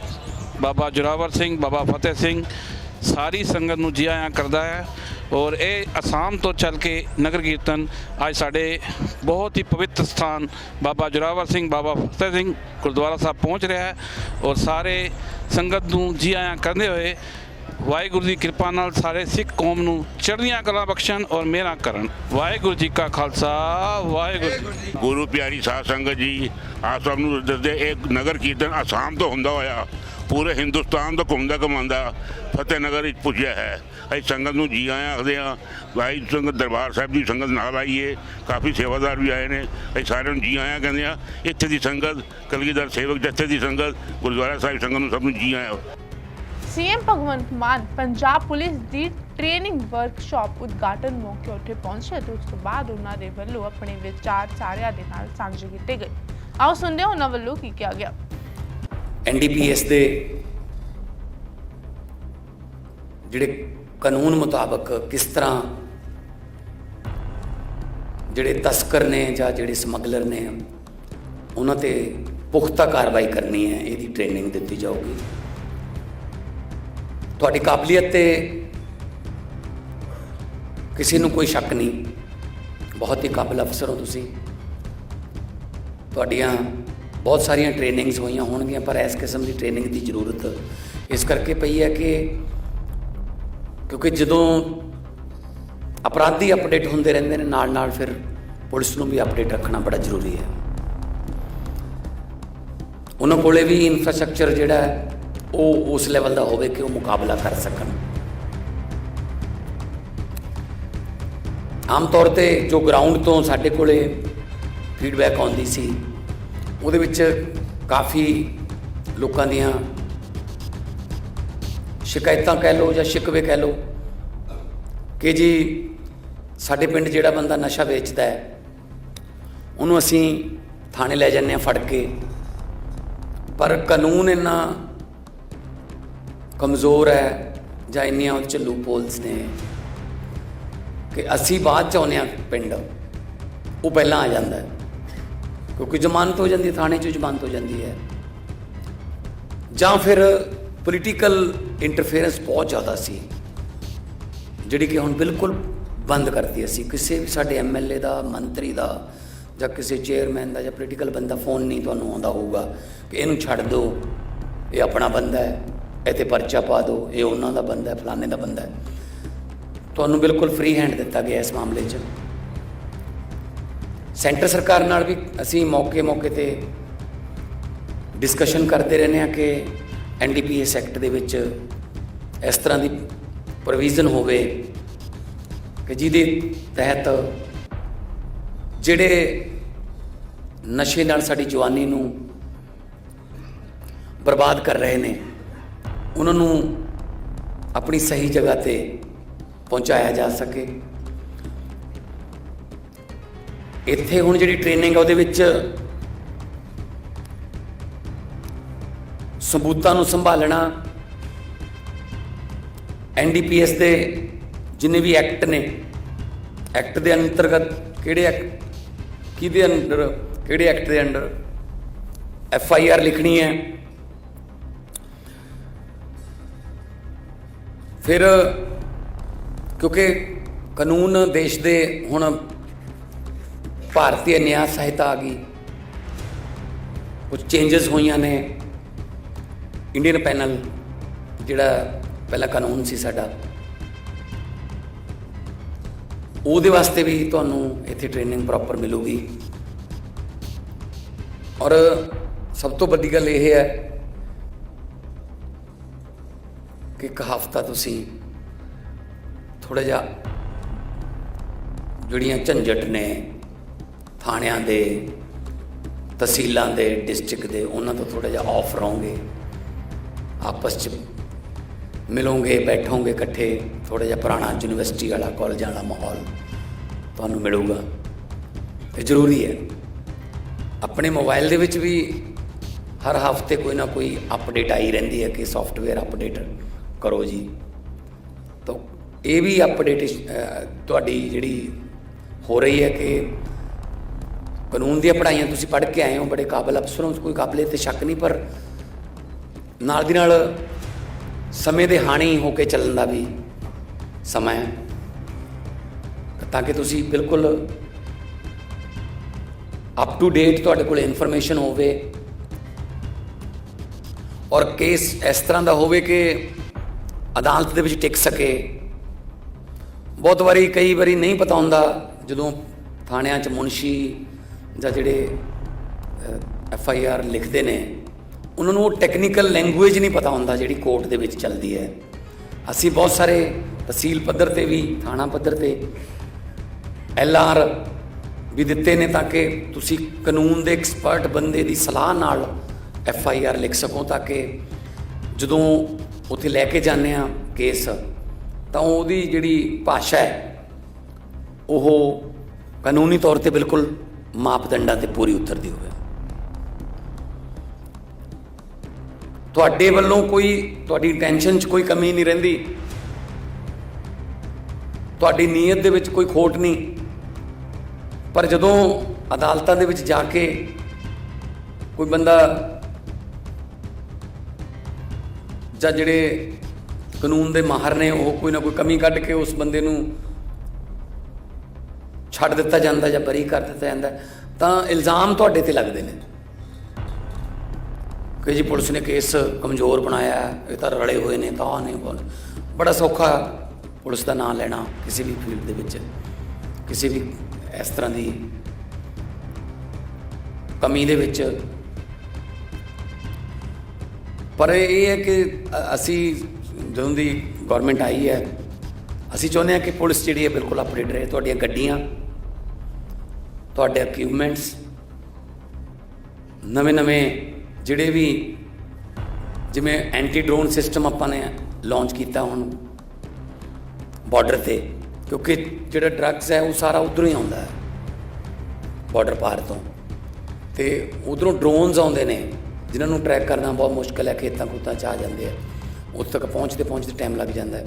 ਬਾਬਾ ਜੋਰਾਵਰ ਸਿੰਘ, ਬਾਬਾ ਫਤਿਹ ਸਿੰਘ, ਸਾਰੀ ਸੰਗਤ ਨੂੰ ਜੀ ਆਇਆਂ ਕਰਦਾ ਹੈ। ਔਰ ਇਹ ਅਸਾਮ ਤੋਂ ਚੱਲ ਕੇ ਨਗਰ ਕੀਰਤਨ ਅੱਜ ਸਾਡੇ ਬਹੁਤ ਹੀ ਪਵਿੱਤਰ ਸਥਾਨ ਬਾਬਾ ਜੋਰਾਵਰ ਸਿੰਘ, ਬਾਬਾ ਫਤਿਹ ਸਿੰਘ ਗੁਰਦੁਆਰਾ ਸਾਹਿਬ ਪਹੁੰਚ ਰਿਹਾ ਹੈ ਔਰ ਸਾਰੇ ਸੰਗਤ ਨੂੰ ਜੀ ਆਇਆਂ ਕਰਦੇ ਹੋਏ ਵਾਹਿਗੁਰੂ ਦੀ ਕਿਰਪਾ ਨਾਲ ਸਾਰੇ ਸਿੱਖ ਕੌਮ ਨੂੰ ਚੜ੍ਹਦੀਆਂ ਕਲਾ ਬਖਸ਼ਣ ਔਰ ਮਿਹਰਾਂ ਕਰਨ। ਵਾਹਿਗੁਰੂ ਜੀ ਕਾ ਖਾਲਸਾ, ਵਾਹਿਗੁਰੂ
ਗੁਰੂ ਪਿਆਰੀ ਸਾਧ ਸੰਗਤ ਜੀ, ਆਪ ਸਭ ਨੂੰ ਦੱਸਦੇ, ਇਹ ਨਗਰ ਕੀਰਤਨ ਆਸਾਮ ਤੋਂ ਹੁੰਦਾ ਹੋਇਆ, ਪੂਰੇ ਹਿੰਦੁਸਤਾਨ ਤੋਂ ਘੁੰਮਦਾ ਘੁਮਾਉਂਦਾ ਫਤਿਹਨਗਰ ਵਿੱਚ ਪੁੱਜਿਆ ਹੈ। ਅਸੀਂ ਸੰਗਤ ਨੂੰ ਜੀ ਆਇਆਂ ਆਖਦੇ ਹਾਂ ਭਾਈ ਸੰਗਤ ਦਰਬਾਰ ਸਾਹਿਬ ਦੀ ਸੰਗਤ ਨਾਲ ਆਈਏ ਕਾਫੀ ਸੇਵਾਦਾਰ ਵੀ ਆਏ ਨੇ। ਅਸੀਂ ਸਾਰਿਆਂ ਨੂੰ ਜੀ ਆਇਆਂ ਕਹਿੰਦੇ ਆ। ਇੱਥੇ ਦੀ ਸੰਗਤ ਕਲਗੀਧਰ ਸੇਵਕ ਜਥੇ ਦੀ ਸੰਗਤ ਗੁਰਦੁਆਰਾ ਸਾਹਿਬ ਸੰਗਤ ਨੂੰ ਸਭ ਨੂੰ ਜੀ ਆਇਆਂ।
ਸੀਐਮ ਭਗਵੰਤ ਮਾਨ ਪੰਜਾਬ ਪੁਲਿਸ ਦੀ ਟ੍ਰੇਨਿੰਗ ਵਰਕਸ਼ਾਪ ਉਦਘਾਟਨ ਮੌਕੇ ਉੱਥੇ ਪਹੁੰਚੇ ਤੇ ਉਸ ਤੋਂ ਬਾਅਦ ਉਹਨਾਂ ਦੇ ਵੱਲੋਂ ਆਪਣੇ ਵਿਚਾਰ ਸਾਰਿਆਂ ਦੇ ਨਾਲ ਸਾਂਝੇ ਕੀਤੇ ਗਏ। ਆਓ ਸੁਣਦੇ ਹਾਂ ਉਹਨਾਂ ਵੱਲੋਂ ਕੀ ਕਿਹਾ ਗਿਆ।
ਐਨਡੀਪੀਐਸ ਦੇ ਜਿਹੜੇ ਕਾਨੂੰਨ ਮੁਤਾਬਕ ਕਿਸ ਤਰ੍ਹਾਂ ਜਿਹੜੇ ਤਸਕਰ ਨੇ ਜਾਂ ਜਿਹੜੇ ਸਮਗਲਰ ਨੇ, ਉਹਨਾਂ ਤੇ ਪੁਖਤਾ ਕਾਰਵਾਈ ਕਰਨੀ ਹੈ, ਇਹਦੀ ਟ੍ਰੇਨਿੰਗ ਦਿੱਤੀ ਜਾਊਗੀ। ਤੁਹਾਡੀ ਕਾਬਲੀਅਤ ਤੇ ਕਿਸੇ ਨੂੰ ਕੋਈ ਸ਼ੱਕ ਨਹੀਂ। ਬਹੁਤ ਹੀ ਕਾਬਲ ਅਫਸਰ ਹੋ ਤੁਸੀਂ। ਤੁਹਾਡੀਆਂ ਬਹੁਤ ਸਾਰੀਆਂ ਟ੍ਰੇਨਿੰਗਸ ਹੋਈਆਂ ਹੋਣਗੀਆਂ, ਪਰ ਇਸ ਕਿਸਮ ਦੀ ਟ੍ਰੇਨਿੰਗ ਦੀ ਜ਼ਰੂਰਤ ਇਸ ਕਰਕੇ ਪਈ ਹੈ ਕਿ ਕਿਉਂਕਿ ਜਦੋਂ ਅਪਰਾਧੀ ਅਪਡੇਟ ਹੁੰਦੇ ਰਹਿੰਦੇ ਨੇ ਨਾਲ ਨਾਲ ਫਿਰ ਪੁਲਿਸ ਨੂੰ ਵੀ ਅਪਡੇਟ ਰੱਖਣਾ ਬੜਾ ਜ਼ਰੂਰੀ ਹੈ। ਉਹਨਾਂ ਕੋਲੇ ਵੀ ਇਨਫਰਾਸਟ੍ਰਕਚਰ ਜਿਹੜਾ ਹੈ, ਉਹ ਉਸ ਲੈਵਲ ਦਾ ਹੋਵੇ ਕਿ ਉਹ ਮੁਕਾਬਲਾ ਕਰ ਸਕਣ। ਆਮ ਤੌਰ ਤੇ ਜੋ ਗਰਾਊਂਡ ਤੋਂ ਸਾਡੇ ਕੋਲੇ ਫੀਡਬੈਕ ਆਉਂਦੀ ਸੀ ਉਹਦੇ ਵਿੱਚ ਕਾਫੀ ਲੋਕਾਂ ਦੀਆਂ ਸ਼ਿਕਾਇਤਾਂ ਕਹਿ ਲਓ ਜਾਂ ਸ਼ਿਕਵੇ ਕਹਿ ਲਓ ਕਿ ਜੀ ਸਾਡੇ ਪਿੰਡ ਜਿਹੜਾ ਬੰਦਾ ਨਸ਼ਾ ਵੇਚਦਾ ਹੈ, ਉਹਨੂੰ ਅਸੀਂ ਥਾਣੇ ਲੈ ਜਾਂਦੇ ਹਾਂ ਫੜ ਕੇ। ਪਰ ਕਾਨੂੰਨ ਇੰਨਾ ਕਮਜ਼ੋਰ ਹੈ ਜਾਂ ਇੰਨੀਆਂ ਉਹਦੇ ਚ ਲੂਪੋਲਸ ਨੇ ਕਿ ਅਸੀਂ ਬਾਅਦ ਚ ਆਉਂਦੇ ਹਾਂ ਪਿੰਡ, ਉਹ ਪਹਿਲਾਂ ਆ ਜਾਂਦਾ ਹੈ। ਕਿਉਂਕਿ ਜ਼ਮਾਨਤ ਹੋ ਜਾਂਦੀ ਥਾਣੇ 'ਚ ਜ਼ਮਾਨਤ ਹੋ ਜਾਂਦੀ ਹੈ। ਜਾਂ ਫਿਰ ਪੋਲੀਟੀਕਲ ਇੰਟਰਫੇਰੈਂਸ ਬਹੁਤ ਜ਼ਿਆਦਾ ਸੀ। ਜਿਹੜੀ ਕਿ ਹੁਣ ਬਿਲਕੁਲ ਬੰਦ ਕਰਤੀ ਅਸੀਂ। ਕਿਸੇ ਵੀ ਸਾਡੇ ਐਮਐਲਏ ਦਾ, ਮੰਤਰੀ ਦਾ ਜਾਂ ਕਿਸੇ ਚੇਅਰਮੈਨ ਦਾ ਜਾਂ ਪੋਲੀਟੀਕਲ ਬੰਦਾ ਫੋਨ ਨਹੀਂ ਤੁਹਾਨੂੰ ਆਉਂਦਾ ਹੋਊਗਾ ਕਿ ਇਹਨੂੰ ਛੱਡ ਦਿਓ। ਇਹ ਆਪਣਾ ਬੰਦਾ ਹੈ, ਇਹ ਤੇ ਪਰਚਾ ਪਾ ਦਿਓ, ਇਹ ਉਹਨਾਂ ਦਾ ਬੰਦਾ ਹੈ, ਫਲਾਣੇ ਦਾ ਬੰਦਾ ਹੈ। ਤੁਹਾਨੂੰ ਬਿਲਕੁਲ ਫ੍ਰੀ ਹੈਂਡ ਦਿੱਤਾ ਗਿਆ ਇਸ ਮਾਮਲੇ 'ਚ। ਸੈਂਟਰ ਸਰਕਾਰ ਨਾਲ ਵੀ ਅਸੀਂ ਮੌਕੇ-ਮੌਕੇ ਤੇ ਡਿਸਕਸ਼ਨ ਕਰਦੇ ਰਹਿੰਦੇ ਹਾਂ ਕਿ ਐਨਡੀਪੀਐਸ ਐਕਟ ਦੇ ਵਿੱਚ ਇਸ ਤਰ੍ਹਾਂ ਦੀ ਪ੍ਰੋਵੀਜ਼ਨ ਹੋਵੇ ਕਿ ਜਿਹਦੇ ਤਹਿਤ ਜਿਹੜੇ ਨਸ਼ੇ ਨਾਲ ਸਾਡੀ ਜਵਾਨੀ ਨੂੰ ਬਰਬਾਦ ਕਰ ਰਹੇ ਨੇ, ਉਹਨਾਂ ਨੂੰ ਆਪਣੀ ਸਹੀ ਜਗ੍ਹਾ ਤੇ ਪਹੁੰਚਾਇਆ ਜਾ ਸਕੇ। ਇੱਥੇ ਹੁਣ ਜਿਹੜੀ ਟ੍ਰੇਨਿੰਗ ਆ ਉਹਦੇ ਵਿੱਚ ਸਬੂਤਾਂ ਨੂੰ ਸੰਭਾਲਣਾ। ਐਨਡੀਪੀਐਸ ਦੇ ਜਿੰਨੇ ਵੀ ਐਕਟ ਨੇ, ਐਕਟ ਦੇ ਅੰਤਰਗਤ ਕਿਹੜੇ ਐਕਟ, ਕਿਹਦੇ ਅੰਡਰ, ਕਿਹੜੇ ਐਕਟ ਦੇ ਅੰਡਰ ਐਫ ਆਈ ਆਰ ਲਿਖਣੀ ਹੈ। ਫਿਰ ਕਿਉਂਕਿ ਕਾਨੂੰਨ ਦੇਸ਼ ਦੇ ਹੁਣ ਭਾਰਤੀ ਨਿਆਂ ਸਹਾਇਤਾ ਆ ਗਈ ਕੁਝ ਚੇਂਜਸ ਹੋਈਆਂ ਨੇ। ਇੰਡੀਅਨ ਪੈਨਲ ਜਿਹੜਾ ਪਹਿਲਾ ਕਾਨੂੰਨ ਸੀ ਸਾਡਾ, ਉਹਦੇ ਵਾਸਤੇ ਵੀ ਤੁਹਾਨੂੰ ਇੱਥੇ ਟ੍ਰੇਨਿੰਗ ਪ੍ਰੋਪਰ ਮਿਲੂਗੀ। ਔਰ ਸਭ ਤੋਂ ਵੱਡੀ ਗੱਲ ਇਹ ਹੈ ਕਿ ਇੱਕ ਹਫਤਾ ਤੁਸੀਂ ਥੋੜਾ ਜਿਹਾ ਜਿਹੜੀਆਂ ਝੰਜਟ ਨੇ ਥਾਣਿਆਂ ਦੇ, ਤਹਿਸੀਲਾਂ ਦੇ ਡਿਸਟ੍ਰਿਕਟ ਦੇ, ਉਹਨਾਂ ਤੋਂ ਥੋੜਾ ਜਿਹਾ ਆਫ ਰਹੋਗੇ। ਆਪਸ ਚ ਮਿਲੋਗੇ, ਬੈਠੋਗੇ ਇਕੱਠੇ ਥੋੜਾ ਜਿਹਾ ਪੁਰਾਣਾ ਯੂਨੀਵਰਸਿਟੀ ਵਾਲਾ, ਕਾਲਜਾਂ ਵਾਲਾ ਮਾਹੌਲ ਤੁਹਾਨੂੰ ਮਿਲੂਗਾ। ਇਹ ਜ਼ਰੂਰੀ ਹੈ, ਆਪਣੇ ਮੋਬਾਈਲ ਦੇ ਵਿੱਚ ਵੀ ਹਰ ਹਫ਼ਤੇ ਕੋਈ ਨਾ ਕੋਈ ਅਪਡੇਟ ਆਈ ਰਹਿੰਦੀ ਹੈ ਕਿ ਸੌਫਟਵੇਅਰ ਅਪਡੇਟ ਕਰੋ ਜੀ। ਤਾਂ ਇਹ ਵੀ ਅਪਡੇਟ ਤੁਹਾਡੀ ਜਿਹੜੀ ਹੋ ਰਹੀ ਹੈ ਕਿ ਕਾਨੂੰਨ ਦੀਆਂ ਪੜ੍ਹਾਈਆਂ ਤੁਸੀਂ ਪੜ੍ਹ ਕੇ ਆਏ ਹੋ, ਬੜੇ ਕਾਬਲ ਅਫਸਰੋਂ ਹੋ ਕੋਈ ਕਾਬਲੇ ਤੇ ਸ਼ੱਕ ਨਹੀਂ, ਪਰ ਨਾਲ ਦੀ ਨਾਲ ਸਮੇਂ ਦੇ ਹਾਣੀ ਹੋ ਕੇ ਚੱਲਣ ਦਾ ਵੀ ਸਮਾਂ ਹੈ। ਤਾਂ ਕਿ ਤੁਸੀਂ ਬਿਲਕੁਲ ਅਪ ਟੂ ਡੇਟ ਤੁਹਾਡੇ ਕੋਲ ਇਨਫੋਰਮੇਸ਼ਨ ਹੋਵੇ ਔਰ ਕੇਸ ਇਸ ਤਰ੍ਹਾਂ ਦਾ ਹੋਵੇ ਕਿ ਅਦਾਲਤ ਦੇ ਵਿੱਚ ਟਿਕ ਸਕੇ। ਬਹੁਤ ਵਾਰੀ, ਕਈ ਵਾਰੀ ਨਹੀਂ ਪਤਾ ਹੁੰਦਾ ਜਦੋਂ ਥਾਣਿਆਂ 'ਚ ਮੁਨਸ਼ੀ ਜਾਂ ਜਿਹੜੇ ਐਫ ਆਈ ਆਰ ਲਿਖਦੇ ਨੇ ਉਹਨਾਂ ਨੂੰ ਉਹ ਟੈਕਨੀਕਲ ਲੈਂਗੁਏਜ ਨਹੀਂ ਪਤਾ ਹੁੰਦਾ ਜਿਹੜੀ ਕੋਰਟ ਦੇ ਵਿੱਚ ਚੱਲਦੀ ਹੈ। ਅਸੀਂ ਬਹੁਤ ਸਾਰੇ ਤਹਿਸੀਲ ਪੱਧਰ ਤੇ ਵੀ, ਥਾਣਾ ਪੱਧਰ ਤੇ ਐਲ ਆਰ ਵੀ ਦਿੱਤੇ ਨੇ ਤਾਂ ਕਿ ਤੁਸੀਂ ਕਾਨੂੰਨ ਦੇ ਐਕਸਪਰਟ ਬੰਦੇ ਦੀ ਸਲਾਹ ਨਾਲ ਐਫ ਆਈ ਆਰ ਲਿਖ ਸਕੋ ਤਾਂ ਕਿ ਜਦੋਂ ਉੱਥੇ ਲੈ ਕੇ ਜਾਂਦੇ ਆ ਕੇਸ ਤਾਂ ਉਹਦੀ ਜਿਹੜੀ ਭਾਸ਼ਾ ਹੈ, ਉਹ ਕਾਨੂੰਨੀ ਤੌਰ ਤੇ ਬਿਲਕੁਲ ਮਾਪਦੰਡਾਂ ਤੇ ਪੂਰੀ ਉਤਰਦੀ ਤੁਹਾਡੇ ਵੱਲੋਂ ਕੋਈ, ਤੁਹਾਡੀ ਟੈਨਸ਼ਨ 'ਚ ਕੋਈ ਕਮੀ ਨਹੀਂ ਰਹਿੰਦੀ। ਤੁਹਾਡੀ ਨੀਅਤ ਦੇ ਵਿੱਚ ਕੋਈ ਖੋਟ ਨਹੀਂ। ਪਰ ਜਦੋਂ ਅਦਾਲਤਾਂ ਦੇ ਵਿੱਚ ਜਾ ਕੇ ਕੋਈ ਬੰਦਾ ਜਾਂ ਜਿਹੜੇ ਕਾਨੂੰਨ ਦੇ ਮਾਹਰ ਨੇ, ਉਹ ਕੋਈ ਨਾ ਕੋਈ ਕਮੀ ਕੱਢ ਕੇ ਉਸ ਬੰਦੇ ਨੂੰ ਛੱਡ ਦਿੱਤਾ ਜਾਂਦਾ ਜਾਂ ਬਰੀ ਕਰ ਦਿੱਤਾ ਜਾਂਦਾ, ਤਾਂ ਇਲਜ਼ਾਮ ਤੁਹਾਡੇ ਤੇ ਲੱਗਦੇ ਨੇ। ਕਿ ਜੀ ਪੁਲਿਸ ਨੇ ਕੇਸ ਕਮਜ਼ੋਰ ਬਣਾਇਆ, ਇਹ ਤਾਂ ਰਲੇ ਹੋਏ ਨੇ, ਤਾਂ ਨੇ ਬੋਲ ਬੜਾ ਸੌਖਾ ਪੁਲਿਸ ਦਾ ਨਾਮ ਲੈਣਾ ਕਿਸੇ ਵੀ ਫੀਲਡ ਦੇ ਵਿੱਚ। ਕਿਸੇ ਵੀ ਇਸ ਤਰ੍ਹਾਂ ਦੀ ਕਮੀ ਦੇ ਵਿੱਚ। ਪਰ ਇਹ ਹੈ ਕਿ ਅਸੀਂ ਜਦੋਂ ਦੀ ਗਵਰਨਮੈਂਟ ਆਈ ਹੈ, ਅਸੀਂ ਚਾਹੁੰਦੇ ਹਾਂ ਕਿ ਪੁਲਿਸ ਜਿਹੜੀ ਹੈ ਬਿਲਕੁਲ ਅਪਡੇਟ ਰਹੇ, ਤੁਹਾਡੀਆਂ ਗੱਡੀਆਂ, ਤੁਹਾਡੇ ਇਕਵਿਪਮੈਂਟਸ ਨਵੇਂ-ਨਵੇਂ ਜਿਹੜੇ ਵੀ ਜਿਵੇਂ ਐਂਟੀ ਡਰੋਨ ਸਿਸਟਮ ਆਪਾਂ ਨੇ ਲਾਂਚ ਕੀਤਾ ਹੁਣ ਬਾਰਡਰ ਤੇ, ਕਿਉਂਕਿ ਜਿਹੜਾ ਡਰੱਗਸ ਹੈ ਉਹ ਸਾਰਾ ਉਧਰੋਂ ਹੀ ਆਉਂਦਾ ਹੈ ਬਾਰਡਰ ਪਾਰ ਤੋਂ। ਤੇ ਉਧਰੋਂ ਡਰੋਨਸ ਆਉਂਦੇ ਨੇ, ਜਿਨ੍ਹਾਂ ਨੂੰ ਟਰੈਕ ਕਰਨਾ ਬਹੁਤ ਮੁਸ਼ਕਲ ਹੈ, ਖੇਤਾਂ ਖੂਤਾਂ ਚ ਆ ਜਾਂਦੇ ਆ। ਉੱਥੇ ਤੱਕ ਪਹੁੰਚਦੇ ਪਹੁੰਚਦੇ ਟਾਈਮ ਲੱਗ ਜਾਂਦਾ ਹੈ।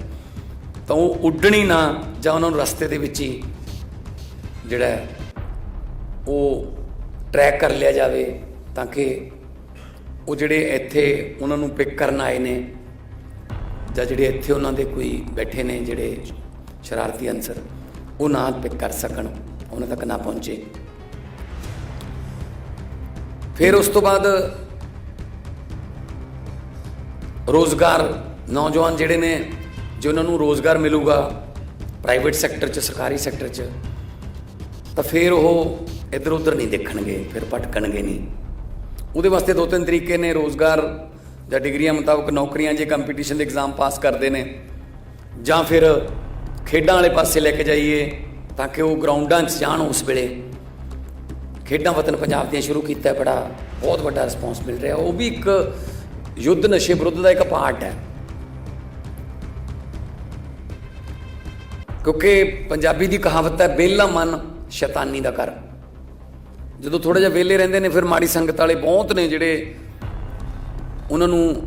ਤਾਂ ਉਹ ਉੱਡਣੀ ਨਾ ਜਾਂ ਉਹਨਾਂ ਨੂੰ ਰਸਤੇ ਦੇ ਵਿੱਚ ਹੀ ਜਿਹੜਾ ਉਹ ਟਰੈਕ ਕਰ ਲਿਆ ਜਾਵੇ ਤਾਂ ਕਿ ਉਹ ਜਿਹੜੇ ਇੱਥੇ ਉਹਨਾਂ ਨੂੰ ਪਿਕ ਕਰਨ ਆਏ ਨੇ ਜਾਂ ਜਿਹੜੇ ਇੱਥੇ ਉਹਨਾਂ ਦੇ ਕੋਈ ਬੈਠੇ ਨੇ ਜਿਹੜੇ ਸ਼ਰਾਰਤੀ ਅਨਸਰ, ਉਹ ਨਾ ਪਿਕ ਕਰ ਸਕਣ, ਉਹਨਾਂ ਤੱਕ ਨਾ ਪਹੁੰਚੇ। ਫਿਰ ਉਸ ਤੋਂ ਬਾਅਦ ਰੋਜ਼ਗਾਰ ਨੌਜਵਾਨ ਜਿਹੜੇ ਨੇ, ਜੇ ਉਹਨਾਂ ਨੂੰ ਰੋਜ਼ਗਾਰ ਮਿਲੂਗਾ ਪ੍ਰਾਈਵੇਟ ਸੈਕਟਰ 'ਚ, ਸਰਕਾਰੀ ਸੈਕਟਰ 'ਚ, ਤਾਂ ਫਿਰ ਉਹ ਇੱਧਰ ਉੱਧਰ ਨਹੀਂ ਦੇਖਣਗੇ, ਫਿਰ ਭਟਕਣਗੇ ਨਹੀਂ। ਉਹਦੇ ਵਾਸਤੇ ਦੋ ਤਿੰਨ ਤਰੀਕੇ ਨੇ ਰੋਜ਼ਗਾਰ ਜਾਂ ਡਿਗਰੀਆਂ ਮੁਤਾਬਕ ਨੌਕਰੀਆਂ ਜੇ ਕੰਪੀਟੀਸ਼ਨ ਦੇ ਐਗਜ਼ਾਮ ਪਾਸ ਕਰਦੇ ਨੇ ਜਾਂ ਫਿਰ ਖੇਡਾਂ ਵਾਲੇ ਪਾਸੇ ਲੈ ਕੇ ਜਾਈਏ ਤਾਂ ਕਿ ਉਹ ਗਰਾਊਂਡਾਂ 'ਚ ਜਾਣ ਉਸ ਵੇਲੇ। ਖੇਡਾਂ ਵਤਨ ਪੰਜਾਬ ਦੀਆਂ ਸ਼ੁਰੂ ਕੀਤਾ ਬੜਾ, ਬਹੁਤ ਵੱਡਾ ਰਿਸਪੌਂਸ ਮਿਲ ਰਿਹਾ। ਉਹ ਵੀ ਇੱਕ ਯੁੱਧ ਨਸ਼ੇ ਵਿਰੁੱਧ ਦਾ ਇੱਕ ਪਾਰਟ ਹੈ। ਕਿਉਂਕਿ ਪੰਜਾਬੀ ਦੀ ਕਹਾਵਤ ਹੈ, ਬੇਲਾ ਮਨ ਸ਼ੈਤਾਨੀ ਦਾ ਘਰ। ਜਦੋਂ ਥੋੜਾ ਜਿਹਾ ਵਿਹਲੇ ਰਹਿੰਦੇ ਨੇ, ਫਿਰ ਮਾੜੀ ਸੰਗਤ ਵਾਲੇ ਬਹੁਤ ਨੇ ਜਿਹੜੇ ਉਹਨਾਂ ਨੂੰ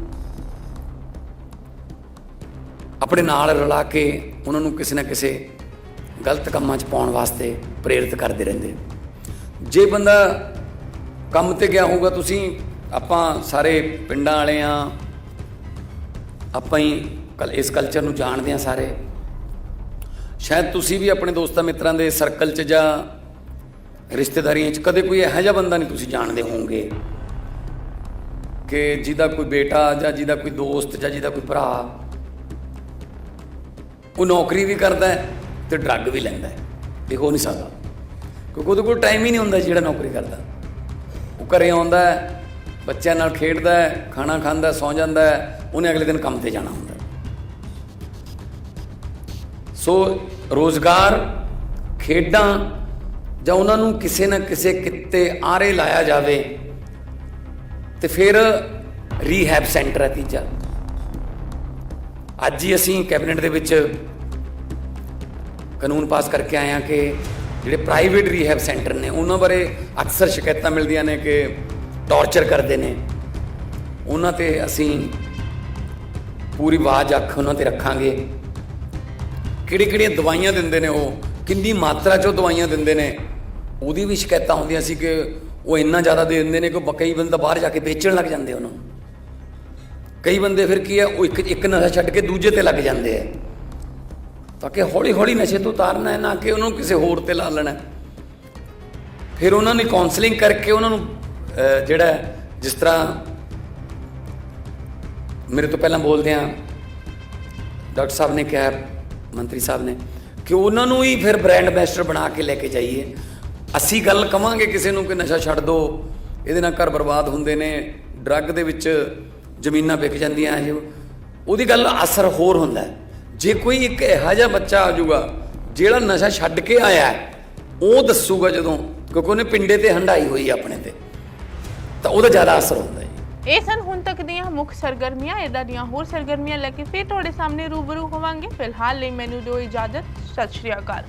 ਆਪਣੇ ਨਾਲ ਰਲਾ ਕੇ ਉਹਨਾਂ ਨੂੰ ਕਿਸੇ ਨਾ ਕਿਸੇ ਗਲਤ ਕੰਮਾਂ 'ਚ ਪਾਉਣ ਵਾਸਤੇ ਪ੍ਰੇਰਿਤ ਕਰਦੇ ਰਹਿੰਦੇ ਜੇ ਬੰਦਾ ਕੰਮ ਤੇ ਗਿਆ ਹੋਊਗਾ, ਤੁਸੀਂ ਆਪਾਂ ਸਾਰੇ ਪਿੰਡਾਂ ਵਾਲੇ ਆ, ਆਪਾਂ ਹੀ ਕਲ, ਇਸ ਕਲਚਰ ਨੂੰ ਜਾਣਦੇ ਆ ਸਾਰੇ। ਸ਼ਾਇਦ ਤੁਸੀਂ ਵੀ ਆਪਣੇ ਦੋਸਤਾਂ ਮਿੱਤਰਾਂ ਦੇ ਸਰਕਲ 'ਚ ਜਾਂ ਰਿਸ਼ਤੇਦਾਰੀਆਂ 'ਚ ਕਦੇ ਕੋਈ ਇਹੋ ਜਿਹਾ ਬੰਦਾ ਨਹੀਂ ਤੁਸੀਂ ਜਾਣਦੇ ਹੋਵੋਗੇ ਕਿ ਜਿਹਦਾ ਕੋਈ ਬੇਟਾ ਜਾਂ ਜਿਹਦਾ ਕੋਈ ਦੋਸਤ ਜਾਂ ਜਿਹਦਾ ਕੋਈ ਭਰਾ ਉਹ ਨੌਕਰੀ ਵੀ ਕਰਦਾ ਹੈ ਤੇ ਡਰੱਗ ਵੀ ਲੈਂਦਾ ਹੈ। ਇਹ ਹੋ ਨਹੀਂ ਸਕਦਾ। ਕਿਉਂਕਿ ਉਹਦੇ ਕੋਲ ਟਾਈਮ ਹੀ ਨਹੀਂ ਹੁੰਦਾ ਜਿਹੜਾ ਨੌਕਰੀ ਕਰਦਾ। ਉਹ ਘਰੇ ਆਉਂਦਾ ਹੈ, ਬੱਚਿਆਂ ਨਾਲ ਖੇਡਦਾ ਹੈ, ਖਾਣਾ ਖਾਂਦਾ ਸੌਂ ਜਾਂਦਾ ਹੈ, ਉਹਨੇ ਅਗਲੇ ਦਿਨ ਕੰਮ ਤੇ ਜਾਣਾ ਹੁੰਦਾ ਸੋ ਰੋਜ਼ਗਾਰ ਖੇਡਾਂ ਜਾਂ ਉਹਨਾਂ ਨੂੰ ਕਿਸੇ ਨਾ ਕਿਸੇ ਕਿੱਤੇ ਆਰੇ ਲਾਇਆ ਜਾਵੇ ਤੇ ਫਿਰ ਰੀਹੈਬ ਸੈਂਟਰ ਹੈ ਤੀਜਾ। ਅੱਜ ਹੀ ਅਸੀਂ ਕੈਬਨਿਟ ਦੇ ਵਿੱਚ ਕਾਨੂੰਨ ਪਾਸ ਕਰਕੇ ਆਏ ਹਾਂ ਕਿ ਜਿਹੜੇ ਪ੍ਰਾਈਵੇਟ ਰੀਹੈਬ ਸੈਂਟਰ ਨੇ, ਉਹਨਾਂ ਬਾਰੇ ਅਕਸਰ ਸ਼ਿਕਾਇਤਾਂ ਮਿਲਦੀਆਂ ਨੇ ਕਿ ਟੌਰਚਰ ਕਰਦੇ ਨੇ। ਉਹਨਾਂ ਤੇ ਅਸੀਂ ਪੂਰੀ ਆਵਾਜ਼, ਅੱਖ ਉਹਨਾਂ ਤੇ ਰੱਖਾਂਗੇ। ਕਿਹੜੀ ਕਿਹੜੀਆਂ ਦਵਾਈਆਂ ਦਿੰਦੇ ਨੇ ਉਹ? ਕਿੰਨੀ ਮਾਤਰਾ 'ਚ ਉਹ ਦਵਾਈਆਂ ਦਿੰਦੇ ਨੇ। ਉਹਦੀ ਵੀ ਸ਼ਿਕਾਇਤਾਂ ਹੁੰਦੀਆਂ ਸੀ ਕਿ ਉਹ ਇੰਨਾ ਜ਼ਿਆਦਾ ਦੇ ਦਿੰਦੇ ਨੇ ਕਿ ਕਈ ਬੰਦੇ ਤਾਂ ਬਾਹਰ ਜਾ ਕੇ ਵੇਚਣ ਲੱਗ ਜਾਂਦੇ ਉਹਨਾਂ। ਨੂੰ ਕਈ ਬੰਦੇ ਫਿਰ ਕੀ ਹੈ, ਉਹ ਇੱਕ ਇੱਕ ਨਸ਼ਾ ਛੱਡ ਕੇ ਦੂਜੇ ਤੇ ਲੱਗ ਜਾਂਦੇ ਆ। ਤਾਂ ਕਿ ਹੌਲੀ ਹੌਲੀ ਨਸ਼ੇ ਤੋਂ ਉਤਾਰਨਾ ਹੈ, ਨਾ ਕਿ ਉਹਨੂੰ ਕਿਸੇ ਹੋਰ ਤੇ ਲਾ ਲੈਣਾ ਫਿਰ ਉਹਨਾਂ ਨੇ ਕਾਉਂਸਲਿੰਗ ਕਰਕੇ ਉਹਨਾਂ ਨੂੰ ਜਿਹੜਾ ਜਿਸ ਤਰ੍ਹਾਂ ਮੇਰੇ ਤੋਂ ਪਹਿਲਾਂ ਬੋਲਦੇ ਆ ਡਾਕਟਰ ਸਾਹਿਬ ਨੇ ਕਿਹਾ, ਮੰਤਰੀ ਸਾਹਿਬ ਨੇ ਕਿ ਉਹਨਾਂ ਨੂੰ ਹੀ ਫਿਰ ਬ੍ਰਾਂਡ ਐਂਬੈਸਡਰ ਬਣਾ ਕੇ ਲੈ ਕੇ ਜਾਈਏ। ਅਸੀਂ ਗੱਲ ਕਵਾਂਗੇ ਕਿਸੇ ਨੂੰ ਕਿ ਨਸ਼ਾ ਛੱਡ ਦੋ, ਇਹਦੇ ਨਾਲ ਘਰ ਬਰਬਾਦ ਹੁੰਦੇ ਨੇ ਡਰੱਗ ਦੇ ਵਿੱਚ ਜ਼ਮੀਨਾਂ ਵਿਕ ਜਾਂਦੀਆਂ ਇਹ। ਉਹਦੀ ਗੱਲ ਅਸਰ ਹੋਰ ਹੁੰਦਾ ਜੇ ਕੋਈ ਇੱਕ ਇਹੋ ਜਿਹਾ ਬੱਚਾ ਆ ਜਾਊਗਾ, ਜਿਹੜਾ ਨਸ਼ਾ ਛੱਡ ਕੇ ਆਇਆ ਉਹ ਦੱਸੂਗਾ ਜਦੋਂ, ਕਿਉਂਕਿ ਉਹਨੇ ਪਿੰਡੇ ਤੇ ਹੰਡਾਈ ਹੋਈ ਆਪਣੇ ਤੇ। ਤਾਂ ਉਹਦਾ ਜ਼ਿਆਦਾ ਅਸਰ ਹੁੰਦਾ
ਇਹ ਸਨ ਹੁਣ ਤੱਕ ਦੀਆਂ ਮੁੱਖ ਸਰਗਰਮੀਆਂ ਇਦਾਂ ਦੀਆਂ ਹੋਰ ਸਰਗਰਮੀਆਂ ਲੈ ਕੇ ਫਿਰ ਤੁਹਾਡੇ ਸਾਹਮਣੇ ਰੂਬਰੂ ਹੋਵਾਂਗੇ। ਫਿਲਹਾਲ ਲਈ ਮੈਨੂੰ ਦਿਓ ਇਜਾਜ਼ਤ। ਸਤਿ ਸ਼੍ਰੀ ਅਕਾਲ।